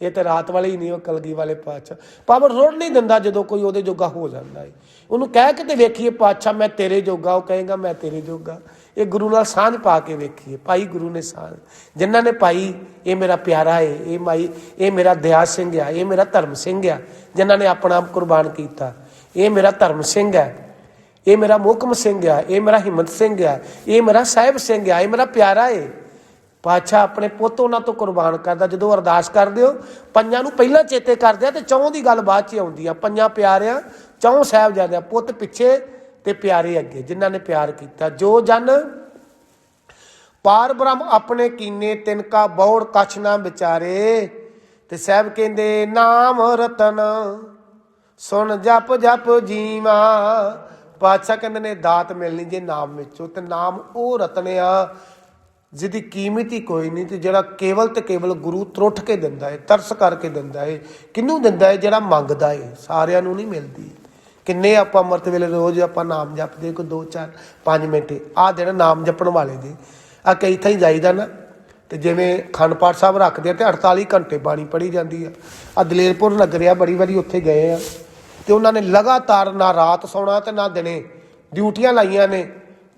ਇਹ ਤੇ ਰਾਤ ਵਾਲੇ ਹੀ ਨਹੀਂ ਉਹ ਕਲਗੀ ਵਾਲੇ ਪਾਤਸ਼ਾਹ। ਪਾਵਰ ਰੋੜ ਨਹੀਂ ਦਿੰਦਾ ਜਦੋਂ ਕੋਈ ਉਹਦੇ ਜੋਗਾ ਹੋ ਜਾਂਦਾ ਹੈ ਉਹਨੂੰ ਕਹਿ ਕੇ ਤੇ ਵੇਖੀਏ ਪਾਤਸ਼ਾਹ ਮੈਂ ਤੇਰੇ ਜੋਗਾ ਉਹ ਕਹੇਗਾ ਮੈਂ ਤੇਰੇ ਜੋਗਾ। ਇਹ ਗੁਰੂ ਨਾਲ ਸਾਂਝ ਪਾ ਕੇ ਵੇਖੀਏ ਭਾਈ ਗੁਰੂ ਨੇ ਸਾਂਝ। ਜਿਨ੍ਹਾਂ ਨੇ ਭਾਈ ਇਹ ਮੇਰਾ ਪਿਆਰਾ ਹੈ ਇਹ ਮਾਈ ਇਹ ਮੇਰਾ ਦਿਆ ਸਿੰਘ ਆ ਇਹ ਮੇਰਾ ਧਰਮ ਸਿੰਘ ਆ ਜਿਨ੍ਹਾਂ ਨੇ ਆਪਣਾ ਆਪ ਕੁਰਬਾਨ ਕੀਤਾ। ਇਹ ਮੇਰਾ ਧਰਮ ਸਿੰਘ ਹੈ। ਇਹ ਮੇਰਾ ਮੋਕਮ ਸਿੰਘ ਆ ਇਹ ਮੇਰਾ ਹਿੰਮਤ ਸਿੰਘ ਆ ਇਹ ਮੇਰਾ ਸਾਹਿਬ ਸਿੰਘ ਆ ਇਹ ਮੇਰਾ ਪਿਆਰਾ ਏ। ਪਾਤਸ਼ਾਹ ਆਪਣੇ ਪੁੱਤ ਉਹਨਾਂ ਤੋਂ ਕੁਰਬਾਨ ਕਰਦਾ। ਜਦੋਂ ਅਰਦਾਸ ਕਰਦੇ ਹੋ, ਪੰਜਾਂ ਨੂੰ ਪਹਿਲਾਂ ਚੇਤੇ ਕਰਦੇ ਆ ਤੇ ਚੌਂ ਦੀ ਗੱਲ ਬਾਅਦ ਚ ਆਉਂਦੀ ਆ। ਪੰਜਾਂ ਪਿਆਰਿਆਂ, ਚੌਂ ਸਾਹਿਬ ਜਾਂਦੇ ਆ ਪੁੱਤ ਪਿੱਛੇ ਤੇ ਪਿਆਰੇ ਅੱਗੇ, ਜਿਨ੍ਹਾਂ ਨੇ ਪਿਆਰ ਕੀਤਾ। ਜੋ ਜਨ ਪਾਰ ਬ੍ਰਹਮ ਆਪਣੇ ਕੀਨੇ ਤਿਨਕਾ ਬੌੜ, ਕਛ ਨਾ ਵਿਚਾਰੇ। ਤੇ ਸਾਹਿਬ ਕਹਿੰਦੇ, ਨਾਮ ਰਤਨ। ਸੁਣ ਜਪ ਜਪ ਜੀਵਾ। ਪਾਤਸ਼ਾਹ ਕਹਿੰਦੇ ਨੇ, ਦਾਤ ਮਿਲਣੀ ਜੇ ਨਾਮ ਵਿੱਚੋਂ, ਤੇ ਨਾਮ ਉਹ ਰਤਨ ਜਿਹਦੀ ਕੀਮਤ ਹੀ ਕੋਈ ਨਹੀਂ, ਤੇ ਜਿਹੜਾ ਕੇਵਲ ਤੇ ਕੇਵਲ ਗੁਰੂ ਤਰੁੱਠ ਕੇ ਦਿੰਦਾ ਹੈ ਤਰਸ ਕਰਕੇ ਦਿੰਦਾ ਹੈ ਕਿਹਨੂੰ ਦਿੰਦਾ ਹੈ ਜਿਹੜਾ ਮੰਗਦਾ ਹੈ ਸਾਰਿਆਂ ਨੂੰ ਨਹੀਂ ਮਿਲਦੀ। ਕਿੰਨੇ ਆਪਾਂ ਅੰਮ੍ਰਿਤ ਵੇਲੇ ਰੋਜ਼ ਆਪਾਂ ਨਾਮ ਜਪਦੇ ਕੋ 2 4 5 ਮਿੰਟ। ਆਹ ਦਿਨ ਨਾਮ ਜਪਣ ਵਾਲੇ ਦੇ। ਆ ਕਈ ਥਾਈ ਜਾਈਦਾ ਨਾ। ਤੇ ਜਿਵੇਂ ਖੰਡ ਪਾਠ ਸਾਹਿਬ ਰੱਖਦੇ ਆ ਤੇ 48 ਘੰਟੇ ਬਾਣੀ ਪੜ੍ਹੀ ਜਾਂਦੀ ਆ। ਆ ਦਲੇਰਪੁਰ ਲੱਗ ਰਿਹਾ ਬੜੀ ਵਾਰੀ ਉੱਥੇ ਗਏ ਆ। ਤੇ ਉਹਨਾਂ ਨੇ ਲਗਾਤਾਰ ਨਾ ਰਾਤ ਸੌਣਾ ਤੇ ਨਾ ਦਿਨੇ ਡਿਊਟੀਆਂ ਲਾਈਆਂ ਨੇ।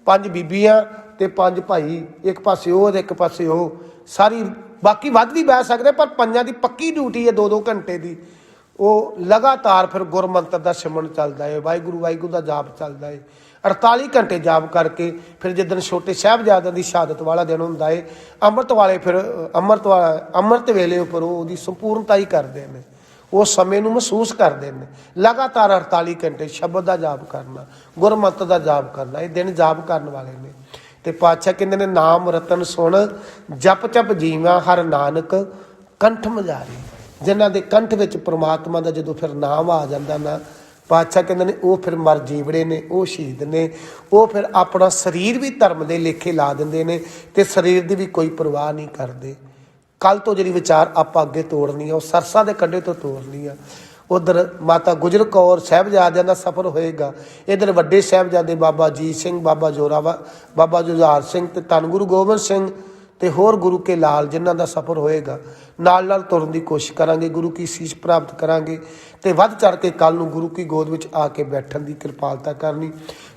ਪੰਜ ਬੀਬੀਆਂ ਤੇ ਪੰਜ ਭਾਈ, ਇੱਕ ਪਾਸੇ ਉਹ ਤੇ ਇੱਕ ਪਾਸੇ ਉਹ। ਸਾਰੀ ਬਾਕੀ ਵੱਧ ਵੀ ਬਹਿ ਸਕਦੇ, ਪਰ ਪੰਜਾਂ ਦੀ ਪੱਕੀ ਡਿਊਟੀ ਹੈ 2-2 ਘੰਟੇ ਦੀ। ਉਹ ਲਗਾਤਾਰ ਫਿਰ ਗੁਰਮੰਤਰ ਦਾ ਸਿਮਰਨ ਚੱਲਦਾ ਹੈ ਵਾਹਿਗੁਰੂ ਵਾਹਿਗੁਰੂ ਦਾ ਜਾਪ ਚੱਲਦਾ ਹੈ 48 ਘੰਟੇ ਜਾਪ ਕਰਕੇ ਫਿਰ ਜਿੱਦਣ ਛੋਟੇ ਸਾਹਿਬਜ਼ਾਦਿਆਂ ਦੀ ਸ਼ਹਾਦਤ ਵਾਲਾ ਦਿਨ ਹੁੰਦਾ ਏ, ਅੰਮ੍ਰਿਤ ਵਾਲੇ ਫਿਰ ਅੰਮ੍ਰਿਤ ਵਾਲਾ, ਅੰਮ੍ਰਿਤ ਵੇਲੇ ਉੱਪਰ ਉਹ ਉਹਦੀ ਸੰਪੂਰਨਤਾ ਹੀ ਕਰਦੇ ਨੇ। ਉਹ ਸਮੇਂ ਨੂੰ ਮਹਿਸੂਸ ਕਰਦੇ ਨੇ। ਲਗਾਤਾਰ 48 ਘੰਟੇ ਸ਼ਬਦ ਦਾ ਜਾਪ ਕਰਨਾ, ਗੁਰਮਤਿ ਦਾ ਜਾਪ ਕਰਨਾ, ਇਹ ਦਿਨ ਜਾਪ ਕਰਨ ਵਾਲੇ ਨੇ। ਤੇ ਪਾਤਸ਼ਾਹ ਕਹਿੰਦੇ ਨੇ, ਨਾਮ ਰਤਨ ਸੁਣ, ਜਪ ਜਪ ਜੀਵਾਂ ਹਰ ਨਾਨਕ, ਕੰਠ ਮਜਾਰੀ। ਜਿਨ੍ਹਾਂ ਦੇ ਕੰਠ ਵਿੱਚ ਪ੍ਰਮਾਤਮਾ ਦਾ ਜਦੋਂ ਫਿਰ ਨਾਮ ਆ ਜਾਂਦਾ ਨਾ ਪਾਤਸ਼ਾਹ ਕਹਿੰਦੇ ਨੇ, ਉਹ ਫਿਰ ਮਰ ਜੀਵੜੇ ਨੇ, ਉਹ ਸ਼ਹੀਦ ਨੇ, ਉਹ ਫਿਰ ਆਪਣਾ ਸਰੀਰ ਵੀ ਧਰਮ ਦੇ ਲੇਖੇ ਲਾ ਦਿੰਦੇ ਨੇ ਤੇ ਸਰੀਰ ਦੀ ਵੀ ਕੋਈ ਪਰਵਾਹ ਨਹੀਂ ਕਰਦੇ। ਕੱਲ ਤੋਂ ਜਿਹੜੀ ਵਿਚਾਰ ਆਪਾਂ ਅੱਗੇ ਤੋੜਨੀ ਆ, ਉਹ ਸਰਸਾ ਦੇ ਕੰਢੇ ਤੋਂ ਤੋੜਨੀ ਆ। ਉਧਰ ਮਾਤਾ ਗੁਜਰ ਕੌਰ ਸਾਹਿਬਜ਼ਾਦਿਆਂ ਦਾ ਸਫ਼ਰ ਹੋਏਗਾ। ਇਧਰ ਵੱਡੇ ਸਾਹਿਬਜ਼ਾਦੇ ਬਾਬਾ ਜੀਤ ਸਿੰਘ, ਬਾਬਾ ਜੋਰਾਵਾ ਬਾਬਾ ਜੁਝਾਰ ਸਿੰਘ ਤੇ ਧੰਨ ਗੁਰੂ ਗੋਬਿੰਦ ਸਿੰਘ ਤੇ ਹੋਰ ਗੁਰੂ ਕੇ ਲਾਲ ਜਿਨ੍ਹਾਂ ਦਾ ਸਫ਼ਰ ਹੋਏਗਾ, ਨਾਲ ਨਾਲ ਤੁਰਨ ਦੀ ਕੋਸ਼ਿਸ਼ ਕਰਾਂਗੇ, ਗੁਰੂ ਕੀ ਸੀਸ ਪ੍ਰਾਪਤ ਕਰਾਂਗੇ ਤੇ ਵੱਧ ਚੜ ਕੇ ਕੱਲ ਨੂੰ ਗੁਰੂ ਕੀ ਗੋਦ ਵਿੱਚ ਆ ਕੇ ਬੈਠਣ ਦੀ ਕਿਰਪਾਲਤਾ ਕਰਨੀ।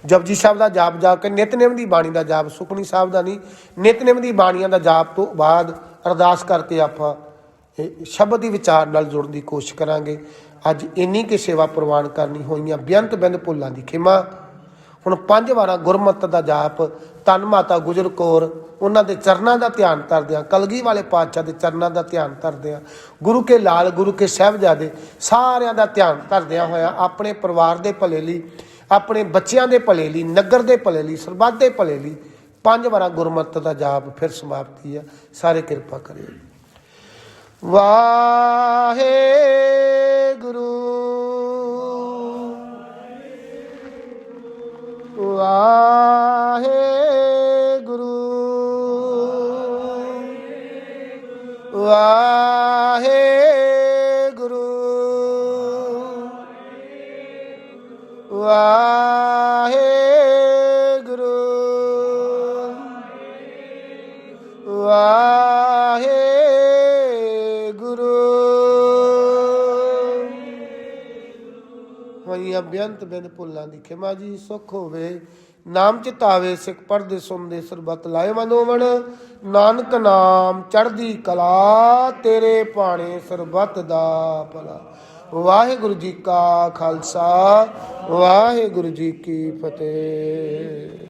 ਜਪਜੀ ਸਾਹਿਬ ਦਾ ਜਾਪ ਜਾ ਕੇ ਨਿਤਨੇਮ ਦੀ ਬਾਣੀ ਦਾ ਜਾਪ ਸੁਖਣੀ ਸਾਹਿਬ ਦਾ ਨਹੀਂ, ਨਿਤਨੇਮ ਦੀ ਬਾਣੀਆਂ ਦਾ ਜਾਪ ਤੋਂ ਬਾਅਦ ਅਰਦਾਸ ਕਰਕੇ ਆਪਾਂ ਸ਼ਬਦ ਦੀ ਵਿਚਾਰ ਨਾਲ ਜੁੜਨ ਦੀ ਕੋਸ਼ਿਸ਼ ਕਰਾਂਗੇ। ਅੱਜ ਇੰਨੀ ਕਿ ਸੇਵਾ ਪ੍ਰਵਾਨ ਕਰਨੀ ਹੋਈਆਂ ਬੇਅੰਤ ਬਿੰਦ ਭੁੱਲਾਂ ਦੀ ਖਿਮਾ। ਹੁਣ ਪੰਜ ਵਾਰਾਂ ਗੁਰਮਤ ਦਾ ਜਾਪ ਤਨ ਮਾਤਾ ਗੁਜਰ ਕੌਰ, ਉਹਨਾਂ ਦੇ ਚਰਨਾਂ ਦਾ ਧਿਆਨ ਧਰਦਿਆਂ ਕਲਗੀ ਵਾਲੇ ਪਾਤਸ਼ਾਹ ਦੇ ਚਰਨਾਂ ਦਾ ਧਿਆਨ ਧਰਦਿਆਂ ਗੁਰੂ ਕੇ ਲਾਲ, ਗੁਰੂ ਕੇ ਸਾਹਿਬਜ਼ਾਦੇ, ਸਾਰਿਆਂ ਦਾ ਧਿਆਨ ਧਰਦਿਆਂ ਹੋਇਆ ਆਪਣੇ ਪਰਿਵਾਰ ਦੇ ਭਲੇ ਲਈ, ਆਪਣੇ ਬੱਚਿਆਂ ਦੇ ਭਲੇ ਲਈ, ਨਗਰ ਦੇ ਭਲੇ ਲਈ, ਸਰਬੱਤ ਦੇ ਭਲੇ ਲਈ ਪੰਜ ਵਾਰਾਂ ਗੁਰਮਤ ਦਾ ਜਾਪ ਫਿਰ ਸਮਾਪਤੀ ਆ ਸਾਰੇ ਕਿਰਪਾ ਕਰਿਓ। ਵਾਹਿਗੁਰੂ। ਵਾਹਿਗੁਰੂ। ਹੋਈਆਂ ਭੁੱਲਾਂ ਦੀ ਖਿਮਾ ਜੀ, ਸੁਖ ਹੋਵੇ, ਨਾਮ ਚਿਤਾਵੇ, ਸਿੱਖ ਪੜਦੇ ਸੁਣਦੇ, ਸਰਬਤ ਲਾਏ ਮਨੋਵਣ ਨਾਨਕ ਨਾਮ ਚੜ੍ਹਦੀ ਕਲਾ, ਤੇਰੇ ਪਾਣੇ ਸਰਬਤ ਦਾ ਭਲਾ। ਵਾਹਿਗੁਰੂ ਜੀ ਕਾ ਖਾਲਸਾ, ਵਾਹਿਗੁਰੂ ਜੀ ਕੀ ਫਤਿਹ।